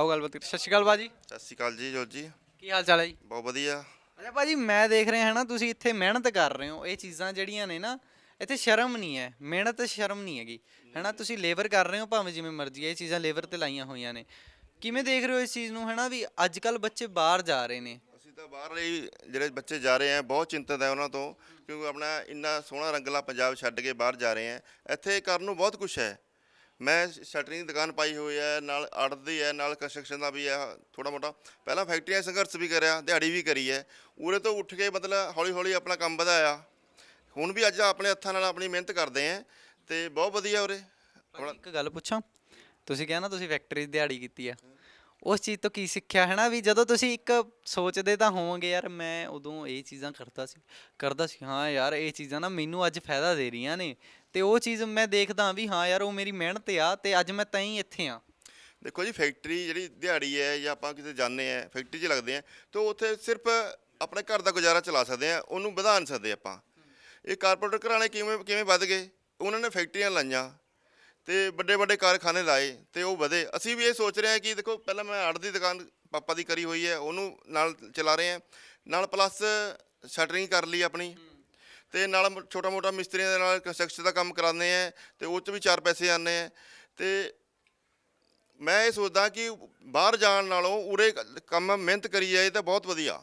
ਆਓ ਗੱਲਬਾਤ ਕਰੀਏ। ਸਤਿ ਸ਼੍ਰੀ ਅਕਾਲ ਬਾਜੀ। ਸਤਿ ਸ਼੍ਰੀ ਅਕਾਲ ਜੀ ਜੋਤ ਜੀ। ਕੀ ਹਾਲ ਚਾਲ ਹੈ ਜੀ? ਬਹੁਤ ਵਧੀਆ। ਅੱਛਾ ਭਾਜੀ ਮੈਂ ਦੇਖ ਰਿਹਾ ਹਾਂ ਨਾ ਤੁਸੀਂ ਇੱਥੇ ਮਿਹਨਤ ਕਰ ਰਹੇ ਹੋ। ਇਹ ਚੀਜ਼ਾਂ ਜਿਹੜੀਆਂ ਨੇ ਨਾ ਇੱਥੇ ਸ਼ਰਮ ਨਹੀਂ ਹੈ। ਮਿਹਨਤ ਸ਼ਰਮ ਨਹੀਂ ਹੈਗੀ। ਹੈਨਾ ਤੁਸੀਂ ਲੇਬਰ ਕਰ ਰਹੇ ਹੋ ਭਾਵੇਂ ਜਿਵੇਂ ਮਰਜ਼ੀ ਹੈ ਇਹ ਚੀਜ਼ਾਂ ਲੇਬਰ ਤੇ ਲਾਈਆਂ ਹੋਈਆਂ ਨੇ। ਕਿਵੇਂ ਦੇਖ ਰਹੇ ਹੋ ਇਸ ਚੀਜ਼ ਨੂੰ ਹੈਨਾ ਵੀ ਅੱਜ ਕੱਲ ਬੱਚੇ ਬਾਹਰ ਜਾ ਰਹੇ ਨੇ? ਅਸੀਂ ਤਾਂ ਬਾਹਰ ਲਈ ਜਿਹੜੇ ਬੱਚੇ ਜਾ ਰਹੇ ਆ ਬਹੁਤ ਚਿੰਤਤ ਹੈ ਉਹਨਾਂ ਤੋਂ ਕਿਉਂਕਿ ਆਪਣਾ ਇੰਨਾ ਸੋਹਣਾ ਰੰਗਲਾ ਪੰਜਾਬ ਛੱਡ ਕੇ ਬਾਹਰ ਜਾ ਰਹੇ ਆ। ਇੱਥੇ ਕਰਨ ਨੂੰ ਬਹੁਤ ਕੁਝ ਹੈ। ਮੈਂ ਸ਼ਟਰਿੰਗ ਦੀ ਦੁਕਾਨ ਪਾਈ ਹੋਈ ਹੈ ਨਾਲ ਆੜਤ ਦੀ ਹੈ ਨਾਲ ਕੰਸਟਰਕਸ਼ਨ ਦਾ ਵੀ ਹੈ ਥੋੜਾ ਮੋਟਾ। ਪਹਿਲਾਂ ਫੈਕਟਰੀਆਂ ਸੰਘਰਸ਼ ਵੀ ਕਰਿਆ ਦਿਹਾੜੀ ਵੀ ਕਰੀ ਹੈ। ਉਰੇ ਤੋਂ ਉੱਠ ਕੇ ਮਤਲਬ ਹੌਲੀ ਹੌਲੀ ਆਪਣਾ ਕੰਮ ਵਧਾਇਆ। ਹੁਣ ਵੀ ਅੱਜ ਆਪਣੇ ਹੱਥਾਂ ਨਾਲ ਆਪਣੀ ਮਿਹਨਤ ਕਰਦੇ ਆ ਤੇ ਬਹੁਤ ਵਧੀਆ ਉਰੇ। ਭਾਜੀ, ਇੱਕ ਗੱਲ ਪੁੱਛਾਂ? ਤੁਸੀਂ ਕਿਹਾ ਨਾ ਤੁਸੀਂ ਫੈਕਟਰੀ 'ਚ ਦਿਹਾੜੀ ਕੀਤੀ ਆ ਉਸ ਚੀਜ਼ ਤੋਂ ਕੀ ਸਿੱਖਿਆ? ਹੈ ਨਾ ਵੀ ਜਦੋਂ ਤੁਸੀਂ ਇੱਕ ਸੋਚਦੇ ਤਾਂ ਹੋਵੋਗੇ ਯਾਰ ਮੈਂ ਉਦੋਂ ਇਹ ਚੀਜ਼ਾਂ ਕਰਦਾ ਸੀ ਕਰਦਾ ਸੀ। ਹਾਂ ਯਾਰ ਇਹ ਚੀਜ਼ਾਂ ਨਾ ਮੈਨੂੰ ਅੱਜ ਫਾਇਦਾ ਦੇ ਰਹੀਆਂ ਨੇ। ਤੇ ਉਹ ਚੀਜ਼ ਮੈਂ ਦੇਖਦਾ ਵੀ ਹਾਂ ਯਾਰ, ਉਹ ਮੇਰੀ ਮਿਹਨਤ ਆ ਤੇ ਅੱਜ ਮੈਂ ਤਾਂ ਹੀ ਇੱਥੇ ਆ। ਦੇਖੋ ਜੀ ਫੈਕਟਰੀ ਜਿਹੜੀ ਦਿਹਾੜੀ ਹੈ ਜਾਂ ਆਪਾਂ ਕਿਤੇ ਜਾਂਦੇ ਆ ਫੈਕਟਰੀ 'ਚ ਲੱਗਦੇ ਆ ਤਾਂ ਉੱਥੇ ਸਿਰਫ ਆਪਣੇ ਘਰ ਦਾ ਗੁਜ਼ਾਰਾ ਚਲਾ ਸਕਦੇ ਆ ਉਹਨੂੰ ਵਧਾ ਨਹੀਂ ਸਕਦੇ ਆਪਾਂ। ਇਹ ਕਾਰਪੋਰੇਟ ਘਰਾਣੇ ਕਿਵੇਂ ਕਿਵੇਂ ਵੱਧ ਗਏ? ਉਹਨਾਂ ਨੇ ਫੈਕਟਰੀਆਂ ਲਾਈਆਂ ਤੇ ਵੱਡੇ ਵੱਡੇ ਕਾਰਖਾਨੇ ਲਾਏ ਤੇ ਉਹ ਵਧੇ। ਅਸੀਂ ਵੀ ਇਹ ਸੋਚ ਰਹੇ ਹਾਂ ਕਿ ਦੇਖੋ, ਪਹਿਲਾਂ ਮੈਂ ਆੜ ਦੀ ਦੁਕਾਨ ਪਾਪਾ ਦੀ ਕਰੀ ਹੋਈ ਹੈ, ਉਹਨੂੰ ਨਾਲ ਚਲਾ ਰਹੇ ਹਾਂ। ਨਾਲ ਪਲੱਸ ਸ਼ਟਰਿੰਗ ਕਰ ਲਈ ਆਪਣੀ। ਤੇ ਨਾਲ ਛੋਟਾ ਮੋਟਾ ਮਿਸਤਰੀਆਂ ਦੇ ਨਾਲ ਕੰਸਟਰਕਸ਼ਨ ਦਾ ਕੰਮ ਕਰਾਉਂਦੇ ਆ ਤੇ ਉਹ 'ਚ ਵੀ ਚਾਰ ਪੈਸੇ ਆਉਂਦੇ ਆ। ਤੇ ਮੈਂ ਇਹ ਸੋਚਦਾ ਕਿ ਬਾਹਰ ਜਾਣ ਨਾਲੋਂ ਉਰੇ ਕੰਮ ਮਿਹਨਤ ਕਰੀ ਜਾਏ ਤਾਂ ਬਹੁਤ ਵਧੀਆ।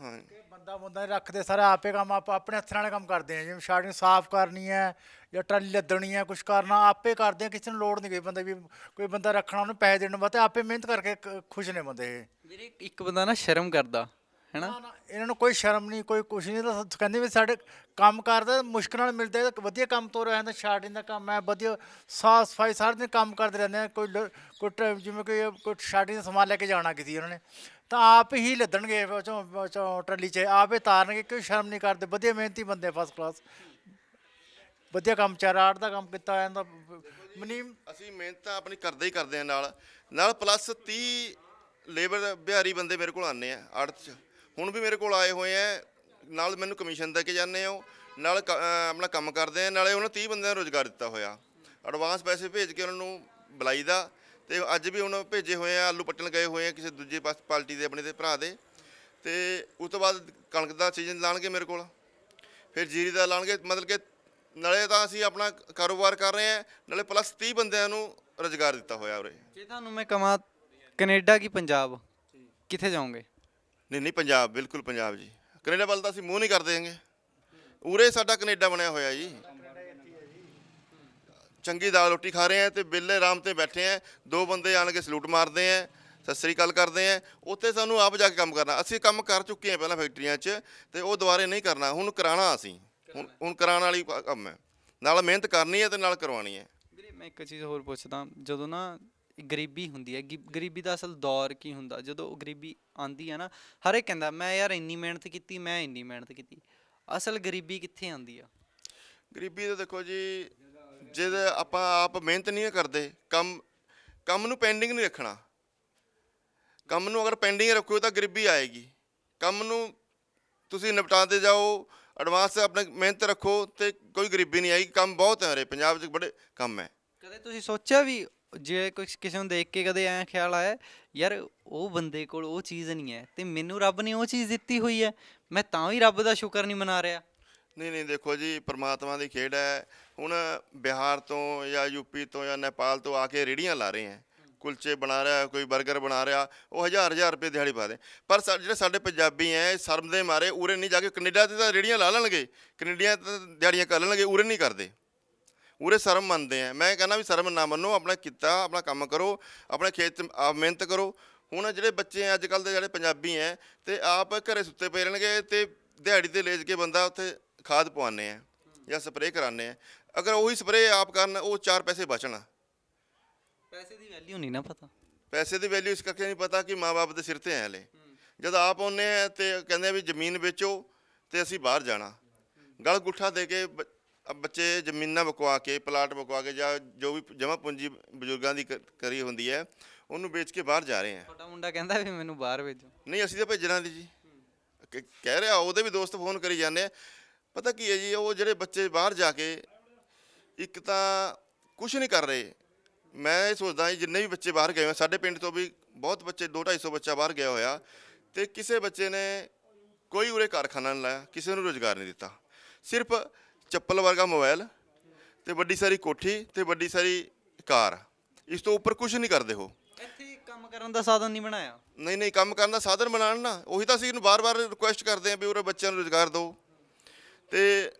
ਹਾਂ। ਕਿ ਬੰਦਾ ਬੰਦਾ ਰੱਖਦੇ ਸਾਰਾ ਆਪੇ ਕੰਮ ਆਪ ਆਪਣੇ ਹੱਥਾਂ ਨਾਲ ਕੰਮ ਕਰਦੇ ਆ। ਜਿਵੇਂ ਸ਼ਾਰਟਿੰਗ ਸਾਫ਼ ਕਰਨੀ ਹੈ ਜਾਂ ਟਰਾਲੀ ਲੱਦਣੀ ਹੈ ਕੁਝ ਕਰਨਾ ਆਪੇ ਕਰਦੇ ਆ ਕਿਸੇ ਨੂੰ ਲੋੜ ਨਹੀਂ ਗਈ ਬੰਦੇ ਵੀ ਕੋਈ ਬੰਦਾ ਰੱਖਣਾ ਉਹਨੂੰ ਪੈਸੇ ਦੇਣ ਵਾਸਤੇ ਆਪੇ ਮਿਹਨਤ ਕਰਕੇ ਖੁਸ਼ ਨੇ ਬੰਦੇ ਇਹ। ਵੀਰੇ ਇੱਕ ਬੰਦਾ ਨਾ ਸ਼ਰਮ ਕਰਦਾ। ਹੈਨਾ? ਨਾ ਇਹਨਾਂ ਨੂੰ ਕੋਈ ਸ਼ਰਮ ਨਹੀਂ ਕੋਈ ਕੁਛ ਨਹੀਂ ਤਾਂ ਕਹਿੰਦੇ ਵੀ ਸਾਡੇ ਕੰਮ ਕਰਦਾ ਮੁਸ਼ਕਿਲ ਨਾਲ ਮਿਲਦਾ ਹੈ, ਵਧੀਆ ਕੰਮ ਤੋਂ ਰਹਿੰਦਾ ਸ਼ਾਰਟਿੰਗ ਦਾ ਕੰਮ ਹੈ ਵਧੀਆ ਸਾਫ਼ ਸਫ਼ਾਈ ਸਾਰੇ ਦਿਨ ਕੰਮ ਕਰਦੇ ਰਹਿੰਦੇ ਆ ਕੋਈ ਲ- ਕੋਈ ਟ- ਜਿਵੇਂ ਕੋਈ ਕੋਈ ਸ਼ਾਰਟਿੰਗ ਦਾ ਸਮਾਨ ਲੈ ਕੇ ਜਾਣਾ ਕਿਸੇ ਉਹਨਾਂ ਨੇ ਤਾਂ ਆਪ ਹੀ ਲੱਦਣਗੇ ਉਹ ਚੋਂ ਉਹ ਚੋਂ ਟਰਾਲੀ 'ਚ ਆਪੇ ਤਾਰਨਗੇ ਕੋਈ ਸ਼ਰਮ ਨਹੀਂ ਕਰਦੇ ਵਧੀਆ ਮਿਹਨਤੀ ਬੰਦੇ ਫਸਟ ਕਲਾਸ ਵਧੀਆ ਕੰਮ ਚਾਰ ਆਰਟ ਦਾ ਕੰਮ ਕੀਤਾ ਜਾਂਦਾ ਮਨੀਮ ਅਸੀਂ ਮਿਹਨਤ ਤਾਂ ਆਪਣੀ ਕਰਦੇ ਹੀ ਕਰਦੇ ਆ ਨਾਲ ਨਾਲ ਪਲੱਸ 30 ਲੇਬਰ ਬਿਹਾਰੀ ਬੰਦੇ ਮੇਰੇ ਕੋਲ ਆਉਂਦੇ ਆ ਆੜਤ 'ਚ। ਹੁਣ ਵੀ ਮੇਰੇ ਕੋਲ ਆਏ ਹੋਏ ਆ ਨਾਲ ਮੈਨੂੰ ਕਮਿਸ਼ਨ ਦੇ ਕੇ ਜਾਂਦੇ ਹੋ ਨਾਲ ਕ- ਅਹ ਆਪਣਾ ਕੰਮ ਕਰਦੇ ਆ, ਨਾਲੇ ਉਹਨਾਂ 30 ਬੰਦਿਆਂ ਨੂੰ ਰੋਜ਼ਗਾਰ ਦਿੱਤਾ ਹੋਇਆ। ਐਡਵਾਂਸ ਪੈਸੇ ਭੇਜ ਕੇ ਉਹਨਾਂ ਨੂੰ ਬੁਲਾਈਦਾ ਤੇ ਅੱਜ ਵੀ ਹੁਣ ਭੇਜੇ ਹੋਏ ਆ, ਆਲੂ ਪੱਟਣ ਗਏ ਹੋਏ ਆ ਕਿਸੇ ਦੂਜੇ ਪਾਸ ਪਾਰਟੀ ਦੇ, ਆਪਣੇ ਦੇ ਭਰਾ ਦੇ। ਤੇ ਉਸ ਤੋਂ ਬਾਅਦ ਕਣਕ ਦਾ ਸੀਜ਼ਨ ਲਾਣਗੇ ਮੇਰੇ ਕੋਲ। ਫਿਰ ਜੀਰੀ ਦਾ ਲਾਣਗੇ, ਮਤਲਬ ਕਿ ਨਾਲੇ ਤਾਂ ਅਸੀਂ ਆਪਣਾ ਕਾਰੋਬਾਰ ਕਰ ਰਹੇ ਹਾਂ ਨਾਲੇ ਪਲੱਸ 30 ਬੰਦਿਆਂ ਨੂੰ ਰੋਜ਼ਗਾਰ ਦਿੱਤਾ ਹੋਇਆ ਉਰੇ। ਜੇ ਤੁਹਾਨੂੰ ਮੈਂ ਕਹਾਂ ਕੈਨੇਡਾ ਕੀ ਪੰਜਾਬ? ਕਿੱਥੇ ਜਾਓਗੇ? ਨਹੀਂ ਨਹੀਂ, ਪੰਜਾਬ, ਬਿਲਕੁਲ ਪੰਜਾਬ ਜੀ। ਕੈਨੇਡਾ ਵੱਲ ਤਾਂ ਅਸੀਂ ਮੂੰਹ ਨਹੀਂ ਕਰਦੇ ਹੈਗੇ। ਉਰੇ ਸਾਡਾ ਕੈਨੇਡਾ ਬਣਿਆ ਹੋਇਆ ਜੀ। ਚੰਗੀ ਦਾਲ ਰੋਟੀ ਖਾ ਰਹੇ ਆ ਤੇ ਬਿੱਲੇ ਆਰਾਮ ਤੇ ਬੈਠੇ ਆ। ਦੋ ਬੰਦੇ ਆਣ ਕੇ ਸਲੂਟ ਮਾਰਦੇ ਆ, ਸਤਿ ਸ੍ਰੀ ਅਕਾਲ ਕਰਦੇ ਆ। ਉੱਥੇ ਸਾਨੂੰ ਆਪ ਜਾ ਕੇ ਕੰਮ ਕਰਨਾ। ਅਸੀਂ ਕੰਮ ਕਰ ਚੁੱਕੇ ਆ ਪਹਿਲਾਂ ਫੈਕਟਰੀਆਂ 'ਚ ਤੇ ਉਹ ਦੁਬਾਰੇ ਨਹੀਂ ਕਰਨਾ। ਹੁਣ ਕਰਾਣਾ ਅਸੀਂ। ਹੁਣ ਹੁਣ ਕਰਾਉਣ ਵਾਲੀ ਕੰਮ ਹੈ। ਨਾਲ ਮਿਹਨਤ ਕਰਨੀ ਹੈ ਤੇ ਨਾਲ ਕਰਵਾਉਣੀ ਹੈ। ਵੀਰੇ, ਮੈਂ ਇੱਕ ਚੀਜ਼ ਹੋਰ ਪੁੱਛਦਾ। ਜਦੋਂ ਨਾ ਗਰੀਬੀ ਹੁੰਦੀ ਹੈ। ਗਿ- ਗਰੀਬੀ ਦਾ ਅਸਲ ਦੌਰ ਕੀ ਹੁੰਦਾ? ਜਦੋਂ ਉਹ ਗਰੀਬੀ ਆਂਦੀ ਹੈ ਨਾ ਹਰ ਇੱਕ ਕਹਿੰਦਾ ਮੈਂ ਯਾਰ ਇੰਨੀ ਮਿਹਨਤ ਕੀਤੀ ਮੈਂ ਇੰਨੀ ਮਿਹਨਤ ਕੀਤੀ। ਅਸਲ ਗਰੀਬੀ ਕਿੱਥੇ ਆਂਦੀ ਆ? ਗਰੀਬੀ ਤਾਂ ਦੇਖੋ ਜੀ ਜਦ ਆਪਾਂ ਆਪ ਮਿਹਨਤ ਨਹੀਂ ਕਰਦੇ ਕੰਮ ਕੰਮ ਨੂੰ ਪੈਂਡਿੰਗ ਨਹੀਂ ਰੱਖਣਾ। ਕੰਮ ਨੂੰ ਅਗਰ ਪੈਂਡਿੰਗ ਰੱਖੋ ਤਾਂ ਗਰੀਬੀ ਆਏਗੀ। ਕੰਮ ਨੂੰ ਤੁਸੀਂ ਨਿਪਟਾਉਂਦੇ ਜਾਓ ਐਡਵਾਂਸ ਆਪਣੀ ਮਿਹਨਤ ਰੱਖੋ ਤੇ ਕੋਈ ਗਰੀਬੀ ਨਹੀਂ ਆਏਗੀ। ਕੰਮ ਬਹੁਤ ਹੈ ਹਰੇ ਪੰਜਾਬ 'ਚ ਬੜੇ ਕੰਮ ਹੈ। ਕਦੇ ਤੁਸੀਂ ਸੋਚਿਆ ਵੀ ਜੇ ਕੋਈ ਕਿਸੇ ਨੂੰ ਦੇਖ ਕੇ ਕਦੇ ਐਂ ਖਿਆਲ ਆਇਆ, ਯਾਰ ਉਹ ਬੰਦੇ ਕੋਲ ਉਹ ਚੀਜ਼ ਨਹੀਂ ਹੈ ਤੇ ਮੈਨੂੰ ਰੱਬ ਨੇ ਉਹ ਚੀਜ਼ ਦਿੱਤੀ ਹੋਈ ਹੈ, ਮੈਂ ਤਾਂ ਵੀ ਰੱਬ ਦਾ ਸ਼ੁਕਰ ਨਹੀਂ ਮਨਾ ਰਿਹਾ। ਨਹੀਂ ਨਹੀਂ, ਦੇਖੋ ਜੀ, ਪ੍ਰਮਾਤਮਾ ਦੀ ਖੇਡ ਹੈ। ਹੁਣ ਬਿਹਾਰ ਤੋਂ ਜਾਂ ਯੂਪੀ ਤੋਂ ਜਾਂ ਨੇਪਾਲ ਤੋਂ ਆ ਕੇ ਰੇੜੀਆਂ ਲਾ ਰਹੇ ਹੈ। ਕੁਲਚੇ ਬਣਾ ਰਿਹਾ, ਕੋਈ 버ਗਰ ਬਣਾ ਰਿਹਾ, ਉਹ ਹਜ਼ਾਰ ਹਜ਼ਾਰ ਰੁਪਏ ਦਿਹਾੜੀ ਪਾ ਦੇ। ਪਰ ਸਾ- ਜਿਹੜੇ ਸਾਡੇ ਪੰਜਾਬੀ ਐ ਸ਼ਰਮ ਦੇ ਮਾਰੇ, ਉਰੇ ਨਹੀਂ ਜਾ ਕੇ ਕੈਨੇਡਾ ਤੇ ਤਾਂ ਰੇੜੀਆਂ ਲਾ ਲੈਣਗੇ। ਕੈਨੇਡੀਆਂ ਤੇ ਤਾਂ ਦਿਹਾੜੀਆਂ ਕਰ ਲੈਣਗੇ, ਉਰੇ ਨਹੀਂ ਕਰਦੇ। ਉਰੇ ਸ਼ਰਮ ਮੰਨਦੇ ਆ। ਮੈਂ ਕਹਿੰਦਾ ਵੀ ਸ਼ਰਮ ਨਾ ਮੰਨੋ ਆਪਣਾ ਕੀਤਾ ਆਪਣਾ ਕੰਮ ਕਰੋ ਆਪਣੇ ਖੇਤ 'ਚ ਆਪ ਮਿਹਨਤ ਕਰੋ। ਹੁਣ ਜਿਹੜੇ ਬੱਚੇ ਅੱਜ ਕੱਲ ਦੇ ਜਿਹੜੇ ਪੰਜਾਬੀ ਐ ਤੇ ਆਪ ਘਰੇ ਸੁੱਤੇ ਪਏ ਰਹਿਣਗੇ ਤੇ ਦਿਹਾੜੀ ਤੇ ਲੇਜ ਕੇ ਬੰਦਾ ਉੱਥੇ ਖਾਦ ਪਵਾਉਂਦੇ ਆ ਜਾਂ ਸਪਰੇਅ ਕਰਾਉਂਦੇ ਆ। ਅਗਰ ਉਹੀ ਸਪਰੇਅ ਆਪ ਕਰਨ ਉਹ ਚਾਰ ਪੈਸੇ ਬਚਣ। ਪੈਸੇ ਦੀ ਵੈਲਿਊ ਨਹੀਂ ਨਾ ਪਤਾ। ਪੈਸੇ ਦੀ ਵੈਲਿਊ ਇਸ ਕਰਕੇ ਨਹੀਂ ਪਤਾ ਕਿ ਮਾਪੇ ਦੇ ਸਿਰ ਤੇ ਐ ਹਲੇ। ਜਦ ਆਪ ਆਉਂਦੇ ਆ ਤੇ ਕਹਿੰਦੇ ਆ ਵੀ ਜ਼ਮੀਨ ਵੇਚੋ ਤੇ ਅਸੀਂ ਬਾਹਰ ਜਾਣਾ। ਗਲ ਗੁੱਠਾ ਦੇ ਕੇ ਬ- ਬੱਚੇ ਜ਼ਮੀਨਾਂ ਬਕਵਾ ਕੇ ਪਲਾਟ ਬਕਵਾ ਕੇ ਜਾਂ ਜੋ ਵੀ ਜਮਾ ਪੂੰਜੀ ਬਜ਼ੁਰਗਾਂ ਦੀ ਕ- ਕਰੀ ਹੁੰਦੀ ਹੈ ਉਹਨੂੰ ਵੇਚ ਕੇ ਬਾਹਰ ਜਾ ਰਹੇ ਆ ਤੁਹਾਡਾ ਮੁੰਡਾ ਕਹਿੰਦਾ ਵੀ ਮੈਨੂੰ ਬਾਹਰ ਭੇਜੋ। ਨਹੀਂ ਅਸੀਂ ਤਾਂ ਭੇਜਣਾ ਦੀ ਜੀ। ਕ- ਕਹਿ ਰਿਹਾ ਉਹਦੇ ਵੀ ਦੋਸਤ ਫੋਨ ਕਰੀ ਜਾਂਦੇ ਆ ਪਤਾ ਕੀ ਹੈ ਜੀ ਉਹ ਜਿਹੜੇ ਬੱਚੇ ਬਾਹਰ ਜਾ ਕੇ ਇੱਕ ਤਾਂ ਕੁਝ ਨਹੀਂ ਕਰ ਰਹੇ। ਮੈਂ ਇਹ ਸੋਚਦਾ ਜੀ ਜਿੰਨੇ ਵੀ ਬੱਚੇ ਬਾਹਰ ਗਏ ਹੋਏ ਸਾਡੇ ਪਿੰਡ ਤੋਂ ਵੀ ਬਹੁਤ ਬੱਚੇ 2-250 ਬੱਚਾ ਬਾਹਰ ਗਿਆ ਹੋਇਆ ਤੇ ਕਿਸੇ ਬੱਚੇ ਨੇ ਕੋਈ ਉਰੇ ਕਾਰਖਾਨਾ ਨਹੀਂ ਲਾਇਆ ਕਿਸੇ ਨੂੰ ਰੋਜ਼ਗਾਰ ਨਹੀਂ ਦਿੱਤਾ। ਸਿਰਫ ਚੱਪਲ ਵਰਗਾ ਮੋਬਾਈਲ ਤੇ ਵੱਡੀ ਸਾਰੀ ਕੋਠੀ ਤੇ ਵੱਡੀ ਸਾਰੀ ਕਾਰ। ਇਸ ਤੋਂ ਉੱਪਰ ਕੁਝ ਨਹੀਂ ਕਰਦੇ ਹੋ ਇੱਥੇ ਕੰਮ ਕਰਨ ਦਾ ਸਾਧਨ ਨਹੀਂ ਬਣਾਇਆ? ਨਹੀਂ ਨਹੀਂ ਕੰਮ ਕਰਨ ਦਾ ਸਾਧਨ ਬਣਾਉਣ ਨਾ ਉਹੀ ਤਾਂ ਅਸੀਂ ਇਹਨੂੰ ਬਾਰ-ਬਾਰ ਰਿਕੁਐਸਟ ਕਰਦੇ ਆਂ ਵੀ ਉਰੇ ਬੱਚਿਆਂ ਨੂੰ ਰੋਜ਼ਗਾਰ ਦਿਓ। ਤੇ